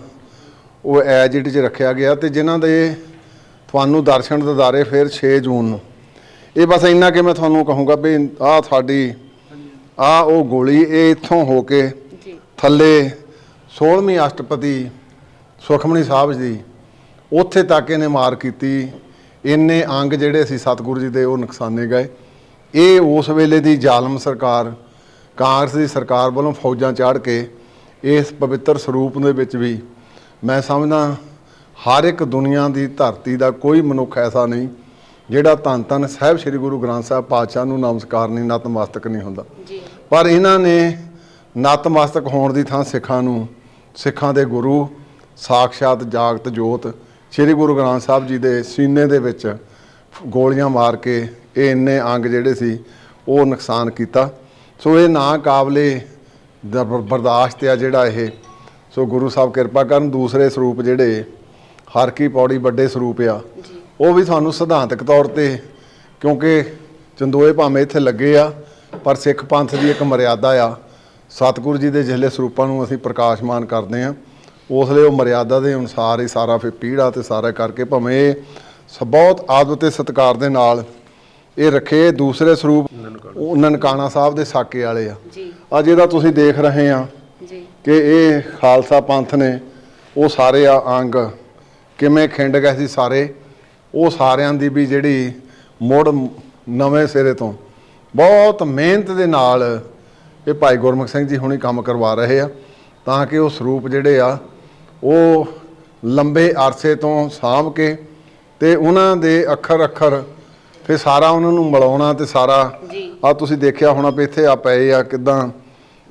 ਉਹ ਐਜ ਇਟ 'ਚ ਰੱਖਿਆ ਗਿਆ ਤੇ ਜਿਨ੍ਹਾਂ ਦੇ ਤੁਹਾਨੂੰ ਦਰਸ਼ਨ ਦਿਦਾਰੇ ਫਿਰ 6 ਜੂਨ ਨੂੰ। ਇਹ ਬਸ ਇੰਨਾ ਕਿ ਮੈਂ ਤੁਹਾਨੂੰ ਕਹੂੰਗਾ ਵੀ ਆਹ ਸਾਡੀ ਆਹ ਉਹ ਗੋਲੀ ਇਹ ਇੱਥੋਂ ਹੋ ਕੇ ਜੀ। ਥੱਲੇ 16ਵੀਂ ਅਸ਼ਟਪਦੀ ਸੁਖਮਨੀ ਸਾਹਿਬ ਜੀ ਉੱਥੇ ਤੱਕ ਇਹਨੇ ਮਾਰ ਕੀਤੀ। ਇੰਨੇ ਅੰਗ ਜਿਹੜੇ ਸੀ ਸਤਿਗੁਰੂ ਜੀ ਦੇ ਉਹ ਨੁਕਸਾਨੇ ਗਏ। ਇਹ ਉਸ ਵੇਲੇ ਦੀ ਜ਼ਾਲਮ ਸਰਕਾਰ ਕਾਂਗਰਸ ਦੀ ਸਰਕਾਰ ਵੱਲੋਂ ਫੌਜਾਂ ਚਾੜ ਕੇ ਇਸ ਪਵਿੱਤਰ ਸਰੂਪ ਦੇ ਵਿੱਚ ਵੀ ਮੈਂ ਸਮਝਦਾ ਹਰ ਇੱਕ ਦੁਨੀਆ ਦੀ ਧਰਤੀ ਦਾ ਕੋਈ ਮਨੁੱਖ ਐਸਾ ਨਹੀਂ ਜਿਹੜਾ ਧੰਨ ਧੰਨ ਸਾਹਿਬ ਸ੍ਰੀ ਗੁਰੂ ਗ੍ਰੰਥ ਸਾਹਿਬ ਪਾਤਸ਼ਾਹ ਨੂੰ ਨਮਸਕਾਰ ਨਹੀਂ ਨਤਮਸਤਕ ਨਹੀਂ ਹੁੰਦਾ। ਜੀ। ਪਰ ਇਹਨਾਂ ਨੇ ਨਤਮਸਤਕ ਹੋਣ ਦੀ ਥਾਂ ਸਿੱਖਾਂ ਨੂੰ ਸਿੱਖਾਂ ਦੇ ਗੁਰੂ ਸਾਖਸ਼ਾਤ ਜਾਗਤ ਜੋਤ ਸ੍ਰੀ ਗੁਰੂ ਗ੍ਰੰਥ ਸਾਹਿਬ ਜੀ ਦੇ ਸੀਨੇ ਦੇ ਵਿੱਚ ਗੋਲੀਆਂ ਮਾਰ ਕੇ ਇਹ ਇੰਨੇ ਅੰਗ ਜਿਹੜੇ ਸੀ, ਉਹ ਨੁਕਸਾਨ ਕੀਤਾ। ਸੋ ਇਹ ਨਾ ਕਾਬਲੇ ਬਰਦਾਸ਼ਤ ਆ ਜਿਹੜਾ ਇਹ। ਸੋ ਗੁਰੂ ਸਾਹਿਬ ਕਿਰਪਾ ਕਰਨ, ਦੂਸਰੇ ਸਰੂਪ ਜਿਹੜੇ ਹਰ ਕੀ ਪੌੜੀ ਵੱਡੇ ਸਰੂਪ ਆ, ਉਹ ਵੀ ਤੁਹਾਨੂੰ ਸਿਧਾਂਤਕ ਤੌਰ ਤੇ, ਕਿਉਂਕਿ ਚੰਦੋਏ ਭਾਵੇਂ ਇੱਥੇ ਲੱਗੇ ਆ, ਪਰ ਸਿੱਖ ਪੰਥ ਦੀ ਇੱਕ ਮਰਿਆਦਾ ਆ। ਸਤਿਗੁਰੂ ਜੀ ਦੇ ਜਿਹੜੇ ਸਰੂਪਾਂ ਨੂੰ ਅਸੀਂ ਪ੍ਰਕਾਸ਼ਮਾਨ ਕਰਦੇ ਆ। ਉਸ ਲਈ ਉਹ ਮਰਿਆਦਾ ਦੇ ਅਨੁਸਾਰ ਹੀ ਸਾਰਾ ਫਿਰ ਪੀੜਾ ਤੇ ਸਾਰਾ ਕਰਕੇ ਭਾਵੇਂ ਇਹ ਸ- ਬਹੁਤ ਆਦਰ ਤੇ ਸਤਿਕਾਰ ਦੇ ਨਾਲ ਇਹ ਰੱਖੇ ਦੂਸਰੇ ਸਰੂਪ ਉਹ ਨਨਕਾਣਾ ਸਾਹਿਬ ਦੇ ਸਾਕੇ ਵਾਲੇ ਆ। ਜੀ। ਆ ਜਿਹਦਾ ਤੁਸੀਂ ਦੇਖ ਰਹੇ ਆ ਜੀ। ਕਿ ਇਹ ਖਾਲਸਾ ਪੰਥ ਨੇ ਉਹ ਸਾਰੇ ਆ ਅੰਗ ਕਿਵੇਂ ਖਿੰਡ ਗਏ ਸੀ ਸਾਰੇ ਉਹ ਸਾਰਿਆਂ ਦੀ ਵੀ ਜਿਹੜੀ ਮੁੜ ਨਵੇਂ ਸਿਰੇ ਤੋਂ ਬਹੁਤ ਮਿਹਨਤ ਦੇ ਨਾਲ ਇਹ ਭਾਈ ਗੁਰਮੁਖ ਸਿੰਘ ਜੀ ਹੁਣੀ ਕੰਮ ਕਰਵਾ ਰਹੇ ਆ ਤਾਂ ਕਿ ਉਹ ਸਰੂਪ ਜਿਹੜੇ ਆ ਉਹ ਲੰਬੇ ਅਰਸੇ ਤੋਂ ਸਾਂਭ ਕੇ ਤੇ ਉਹਨਾਂ ਦੇ ਅੱਖਰ ਅੱਖਰ ਫਿਰ ਸਾਰਾ ਉਹਨਾਂ ਨੂੰ ਮਿਲਾਉਣਾ ਤੇ ਸਾਰਾ ਆ ਤੁਸੀਂ ਦੇਖਿਆ ਹੋਣਾ ਵੀ ਇੱਥੇ ਆ ਪਏ ਆ ਕਿਦਾਂ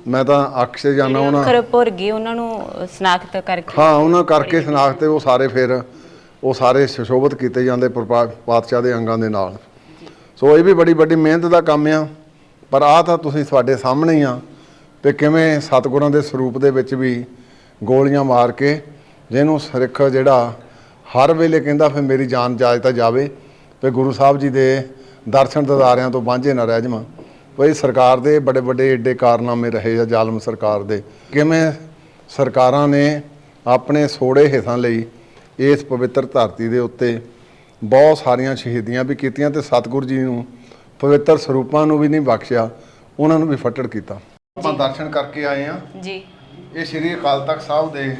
ਮੈਂ ਤਾਂ ਅਕਸ਼ੇ ਜਾਣਾ ਉਹਨਾਂ ਅੱਖਰ ਭੁਰ ਗਏ ਉਹਨਾਂ ਨੂੰ ਸਨਾਖਤ ਕਰਕੇ ਹਾਂ ਉਹਨਾਂ ਕਰਕੇ ਸ਼ਨਾਖਤ ਤੇ ਉਹ ਸਾਰੇ ਫਿਰ ਉਹ ਸਾਰੇ ਸੁਸ਼ੋਭਿਤ ਕੀਤੇ ਜਾਂਦੇ ਪਾਤਸ਼ਾਹ ਦੇ ਅੰਗਾਂ ਦੇ ਨਾਲ। ਸੋ ਇਹ ਵੀ ਬੜੀ ਵੱਡੀ ਮਿਹਨਤ ਦਾ ਕੰਮ ਆ ਪਰ ਆ ਤਾਂ ਤੁਸੀਂ ਤੁਹਾਡੇ ਸਾਹਮਣੇ ਆ ਤੇ ਕਿਵੇਂ ਸਤਿਗੁਰਾਂ ਦੇ ਸਰੂਪ ਦੇ ਵਿੱਚ ਵੀ ਗੋਲੀਆਂ ਮਾਰ ਕੇ ਜਿਹਨੂੰ ਸਿੱਖ ਜਿਹੜਾ ਹਰ ਵੇਲੇ ਕਹਿੰਦਾ ਫਿਰ ਮੇਰੀ ਜਾਨ ਜਾਏ ਤਾਂ ਜਾਵੇ, ਤੇ ਗੁਰੂ ਸਾਹਿਬ ਜੀ ਦੇ ਦਰਸ਼ਨ ਦਿਦਾਰਿਆਂ ਤੋਂ ਵਾਂਝੇ ਨਾ ਰਹਿ ਜਾਵਾਂ। ਬਈ ਸਰਕਾਰ ਦੇ ਬੜੇ ਵੱਡੇ ਏਡੇ ਕਾਰਨਾਮੇ ਰਹੇ ਆ ਜ਼ਾਲਮ ਸਰਕਾਰ ਦੇ। ਕਿਵੇਂ ਸਰਕਾਰਾਂ ਨੇ ਆਪਣੇ ਸੋੜੇ ਹਿੱਤਾਂ ਲਈ ਇਸ ਪਵਿੱਤਰ ਧਰਤੀ ਦੇ ਉੱਤੇ ਬਹੁਤ ਸਾਰੀਆਂ ਸ਼ਹੀਦੀਆਂ ਵੀ ਕੀਤੀਆਂ ਤੇ ਸਤਿਗੁਰ ਜੀ ਨੂੰ ਪਵਿੱਤਰ ਸਰੂਪਾਂ ਨੂੰ ਵੀ ਨਹੀਂ ਬਖਸ਼ਿਆ, ਉਹਨਾਂ ਨੂੰ ਵੀ ਫੱਟੜ ਕੀਤਾ। ਆਪਾਂ ਦਰਸ਼ਨ ਕਰਕੇ ਆਏ ਆ ਜੀ। ਇਹ ਸ੍ਰੀ ਅਕਾਲ ਤਖਤ ਸਾਹਿਬ ਦੇ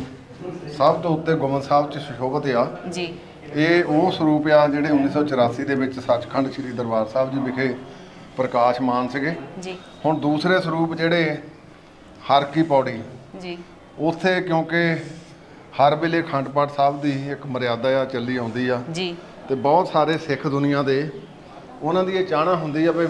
ਸਭ ਤੋਂ ਉੱਤੇ ਗੋਬਿੰਦ ਸਾਹਿਬ ਚ ਸੁਸ਼ੋਭਿਤ ਆ। ਜੀ। ਇਹ ਉਹ ਸਰੂਪ ਆ ਜਿਹੜੇ 1984 ਦੇ ਵਿੱਚ ਸੱਚਖੰਡ ਸ੍ਰੀ ਦਰਬਾਰ ਸਾਹਿਬ ਜੀ ਵਿਖੇ ਪ੍ਰਕਾਸ਼ਮਾਨ ਸੀਗੇ। ਜੀ। ਹੁਣ ਦੂਸਰੇ ਸਰੂਪ ਜਿਹੜੇ ਹਰ ਕੀ ਪੌੜੀ। ਜੀ। ਉੱਥੇ ਕਿਉਂਕਿ ਹਰ ਵੇਲੇ ਅਖੰਡ ਪਾਠ ਸਾਹਿਬ ਦੀ ਇੱਕ ਮਰਿਆਦਾ ਆ ਚੱਲੀ ਆਉਂਦੀ ਆ। ਜੀ। ਤੇ ਬਹੁਤ ਸਾਰੇ ਸਿੱਖ ਦੁਨੀਆ ਦੇ ਉਹਨਾਂ ਦੀ ਇਹ ਚਾਹਨਾ ਹੁੰਦੀ ਆ ਵੀ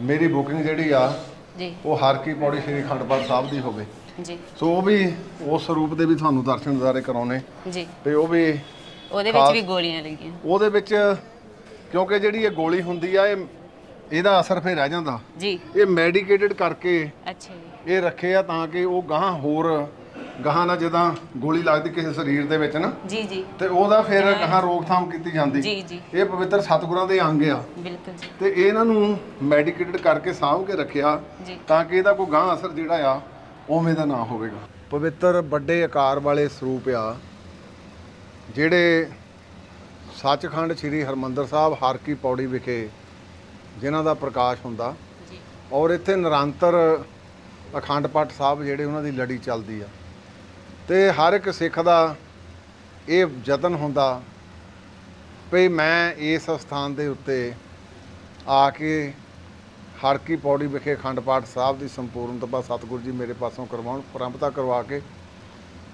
ਮੇਰੀ ਬੁਕਿੰਗ ਜਿਹੜੀ ਆ ਜੀ। ਉਹ ਹਰ ਕੀ ਪੌੜੀ ਸ੍ਰੀ ਅਖੰਡ ਪਾਠ ਸਾਹਿਬ ਦੀ ਹੋਵੇ। ਜੀ। ਸੋ ਉਹ ਵੀ ਉਸ ਸਰੂਪ ਦੇ ਵੀ ਤੁਹਾਨੂੰ ਦਰਸ਼ਨ ਦਿਦਾਰੇ ਕਰਾਉਣੇ। ਜੀ। ਤੇ ਉਹ ਵੀ ਉਹਦੇ ਵਿੱਚ ਖਾਸ- ਵੀ ਗੋਲੀਆਂ ਲੱਗੀਆਂ। ਉਹਦੇ ਵਿੱਚ ਕਿਉਂਕਿ ਜਿਹੜੀ ਇਹ ਗੋਲੀ ਹੁੰਦੀ ਆ ਇਹ ਇਹਦਾ ਅਸਰ ਫਿਰ ਰਹਿ ਜਾਂਦਾ। ਜੀ। ਇਹ ਮੈਡੀਕੇਟਡ ਕਰਕੇ ਅੱਛਾ ਜੀ। ਇਹ ਰੱਖੇ ਆ ਤਾਂ ਕਿ ਉਹ ਗਾਂ ਹੋਰ ਗਾਂ ਨਾਲ ਜਦਾਂ ਗੋਲੀ ਲੱਗਦੀ ਕਿਸੇ ਸਰੀਰ ਦੇ ਵਿੱਚ ਨਾ ਜੀ ਜੀ। ਤੇ ਉਹਦਾ ਫਿਰ ਗਾਂ ਰੋਕਥਾਮ ਕੀਤੀ ਜਾਂਦੀ। ਜੀ ਜੀ। ਇਹ ਪਵਿੱਤਰ ਸਤਿਗੁਰਾਂ ਦੇ ਅੰਗ ਆ। ਬਿਲਕੁਲ ਜੀ। ਤੇ ਇਹਨਾਂ ਨੂੰ ਮੈਡੀਕੇਟਡ ਕਰਕੇ ਸਾਂਭ ਕੇ ਰੱਖਿਆ ਜੀ। ਤਾਂ ਕਿ ਇਹਦਾ ਕੋਈ ਗਾਂ ਅਸਰ ਜਿਹੜਾ ਆ ਉਵੇਂ ਦਾ ਨਾ ਹੋਵੇਗਾ। ਪਵਿੱਤਰ ਵੱਡੇ ਆਕਾਰ ਵਾਲੇ ਸਰੂਪ ਆ ਜਿਹੜੇ ਸੱਚਖੰਡ ਸ੍ਰੀ ਹਰਮੰਦਰ ਸਾਹਿਬ ਹਰ ਕੀ ਪੌੜੀ ਵਿਖੇ ਜਿਨ੍ਹਾਂ ਦਾ ਪ੍ਰਕਾਸ਼ ਹੁੰਦਾ ਜੀ। ਔਰ ਇੱਥੇ ਨਿਰੰਤਰ ਅਖੰਡ ਪਾਠ ਸਾਹਿਬ ਜਿਹੜੇ ਉਹਨਾਂ ਦੀ ਲੜੀ ਚੱਲਦੀ ਆ। ਤੇ ਹਰ ਇੱਕ ਸਿੱਖ ਦਾ ਇਹ ਯਤਨ ਹੁੰਦਾ ਵੀ ਮੈਂ ਇਸ ਸਥਾਨ ਦੇ ਉੱਤੇ ਆ ਕੇ ਹਰ ਕੀ ਪੌੜੀ ਵਿਖੇ ਅਖੰਡ ਪਾਠ ਸਾਹਿਬ ਦੀ ਸੰਪੂਰਨਤਾ ਸਤਿਗੁਰੂ ਜੀ ਮੇਰੇ ਪਾਸੋਂ ਕਰਵਾਉਣ ਪਰੰਪਰਾ ਕਰਵਾ ਕੇ।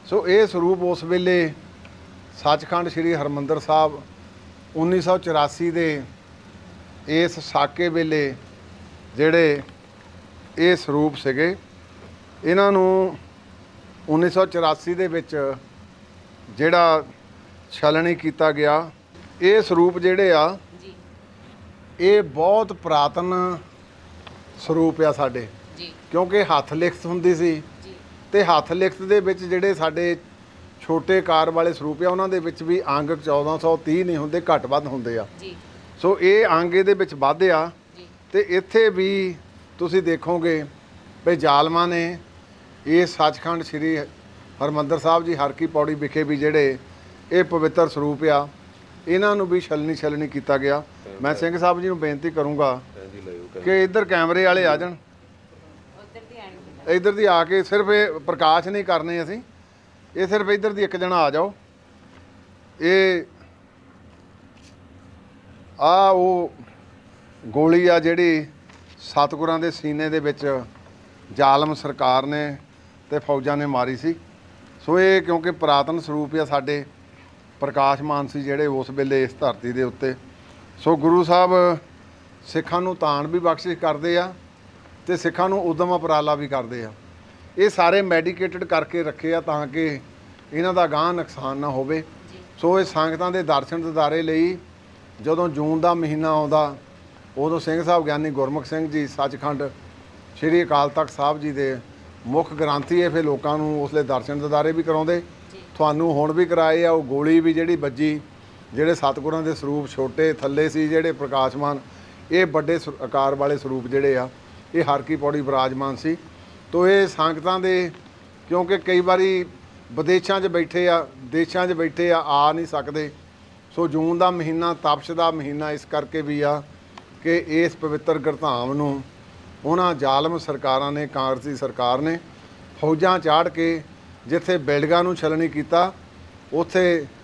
ਸੋ ਇਹ ਸਰੂਪ ਉਸ ਵੇਲੇ ਸੱਚਖੰਡ ਸ੍ਰੀ ਹਰਮੰਦਰ ਸਾਹਿਬ 1984 ਦੇ ਇਸ ਸਾਕੇ ਵੇਲੇ ਜਿਹੜੇ ਇਹ ਸਰੂਪ ਸੀਗੇ ਇਹਨਾਂ ਨੂੰ 1984 ਦੇ ਵਿੱਚ ਜਿਹੜਾ ਛਲਣੀ ਕੀਤਾ ਗਿਆ ਇਹ ਸਰੂਪ ਜਿਹੜੇ ਆ ਇਹ ਬਹੁਤ ਪੁਰਾਤਨ ਸਰੂਪ ਆ ਸਾਡੇ। ਜੀ। ਕਿਉਂਕਿ ਹੱਥ ਲਿਖਤ ਹੁੰਦੀ ਸੀ। ਜੀ। ਤੇ ਹੱਥ ਲਿਖਤ ਦੇ ਵਿੱਚ ਜਿਹੜੇ ਸਾਡੇ ਛੋਟੇ ਕਾਰ ਵਾਲੇ ਸਰੂਪ ਆ ਉਹਨਾਂ ਦੇ ਵਿੱਚ ਵੀ ਅੰਗ 1430 ਨਹੀਂ ਹੁੰਦੇ ਘੱਟ ਵੱਧ ਹੁੰਦੇ ਆ। ਜੀ। ਸੋ ਇਹ ਅੰਗ ਇਹਦੇ ਵਿੱਚ ਵੱਧ ਆ। ਜੀ। ਤੇ ਇੱਥੇ ਵੀ ਤੁਸੀਂ ਦੇਖੋਗੇ ਵੀ ਜ਼ਾਲਮਾਂ ਨੇ ਇਹ ਸੱਚਖੰਡ ਸ੍ਰੀ ਹਰਮੰਦਰ ਸਾਹਿਬ ਜੀ ਹਰ ਕੀ ਪੌੜੀ ਵਿਖੇ ਵੀ ਜਿਹੜੇ ਇਹ ਪਵਿੱਤਰ ਸਰੂਪ ਆ ਇਹਨਾਂ ਨੂੰ ਵੀ ਛਲਣੀ ਛਲਣੀ ਕੀਤਾ ਗਿਆ। ਮੈਂ ਸਿੰਘ ਸਾਹਿਬ ਜੀ ਨੂੰ ਬੇਨਤੀ ਕਰੂੰਗਾ ਕਿ ਇੱਧਰ ਕੈਮਰੇ ਵਾਲੇ ਆ ਜਾਣ। ਇੱਧਰ ਦੀ ਆ ਕੇ ਸਿਰਫ ਇਹ ਪ੍ਰਕਾਸ਼ ਨਹੀਂ ਕਰਨੇ ਅਸੀਂ। ਇਹ ਸਿਰਫ ਇੱਧਰ ਦੀ ਇੱਕ ਜਣਾ ਆ ਜਾਓ। ਇਹ ਆ ਉਹ ਗੋਲੀ ਆ ਜਿਹੜੀ ਸਤਿਗੁਰਾਂ ਦੇ ਸੀਨੇ ਦੇ ਵਿੱਚ ਜ਼ਾਲਮ ਸਰਕਾਰ ਨੇ ਤੇ ਫੌਜਾਂ ਨੇ ਮਾਰੀ ਸੀ। ਸੋ ਇਹ ਕਿਉਂਕਿ ਪੁਰਾਤਨ ਸਰੂਪ ਆ ਸਾਡੇ। ਪ੍ਰਕਾਸ਼ਮਾਨ ਸੀ ਜਿਹੜੇ ਉਸ ਵੇਲੇ ਇਸ ਧਰਤੀ ਦੇ ਉੱਤੇ। ਸੋ ਗੁਰੂ ਸਾਹਿਬ ਸਿੱਖਾਂ ਨੂੰ ਤਾਣ ਵੀ ਬਖਸ਼ਿਸ਼ ਕਰਦੇ ਆ ਤੇ ਸਿੱਖਾਂ ਨੂੰ ਉਦਮ ਉਪਰਾਲਾ ਵੀ ਕਰਦੇ ਆ। ਇਹ ਸਾਰੇ ਮੈਡੀਕੇਟਡ ਕਰਕੇ ਰੱਖੇ ਆ ਤਾਂ ਕਿ ਇਹਨਾਂ ਦਾ ਗਾਂ ਨੁਕਸਾਨ ਨਾ ਹੋਵੇ। ਸੋ ਇਹ ਸੰਗਤਾਂ ਦੇ ਦਰਸ਼ਨ ਦਿਦਾਰੇ ਲਈ ਜਦੋਂ ਜੂਨ ਦਾ ਮਹੀਨਾ ਆਉਂਦਾ ਉਦੋਂ ਸਿੰਘ ਸਾਹਿਬ ਗਿਆਨੀ ਗੁਰਮੁਖ ਸਿੰਘ ਜੀ ਸੱਚਖੰਡ ਸ੍ਰੀ ਅਕਾਲ ਤਖਤ ਸਾਹਿਬ ਜੀ ਦੇ ਮੁੱਖ ਗ੍ਰੰਥੀ ਇਹ ਫਿਰ ਲੋਕਾਂ ਨੂੰ ਉਸਲੇ ਦਰਸ਼ਨ ਦਿਦਾਰੇ ਵੀ ਕਰਾਉਂਦੇ। ਤੁਹਾਨੂੰ ਹੁਣ ਵੀ ਕਰਾਏ ਆ, ਉਹ ਗੋਲੀ ਵੀ ਜਿਹੜੀ ਵੱਜੀ, ਜਿਹੜੇ ਸਤਿਗੁਰਾਂ ਦੇ ਸਰੂਪ ਛੋਟੇ ਥੱਲੇ ਸੀ ਜਿਹੜੇ ਪ੍ਰਕਾਸ਼ਮਾਨ, ਇਹ ਵੱਡੇ ਸਰ- ਆਕਾਰ ਵਾਲੇ ਸਰੂਪ ਜਿਹੜੇ ਆ, ਇਹ ਹਰ ਕੀ ਪੌੜੀ ਵਿਰਾਜਮਾਨ ਸੀ। ਤੋ ਇਹ ਸੰਗਤਾਂ ਦੇ, ਕਿਉਂਕਿ ਕਈ ਵਾਰੀ ਵਿਦੇਸ਼ਾਂ 'ਚ ਬੈਠੇ ਆ, ਦੇਸ਼ਾਂ 'ਚ ਬੈਠੇ ਆ ਆ ਨਹੀਂ ਸਕਦੇ। ਸੋ ਜੂਨ ਦਾ ਮਹੀਨਾ, ਤਪਸ਼ ਦਾ ਮਹੀਨਾ ਇਸ ਕਰਕੇ ਵੀ ਆ ਕਿ ਇਸ ਪਵਿੱਤਰ ਗੁਰਧਾਮ ਨੂੰ ਉਹਨਾਂ ਜ਼ਾਲਮ ਸਰਕਾਰਾਂ ਨੇ, ਕਾਂਗਰਸੀ ਸਰਕਾਰ ਨੇ ਫੌਜਾਂ ਚਾੜ ਕੇ ਜਿੱਥੇ ਬਿਲਡਿੰਗਾਂ ਨੂੰ ਛਲਣੀ ਕੀਤਾ ਉੱਥੇ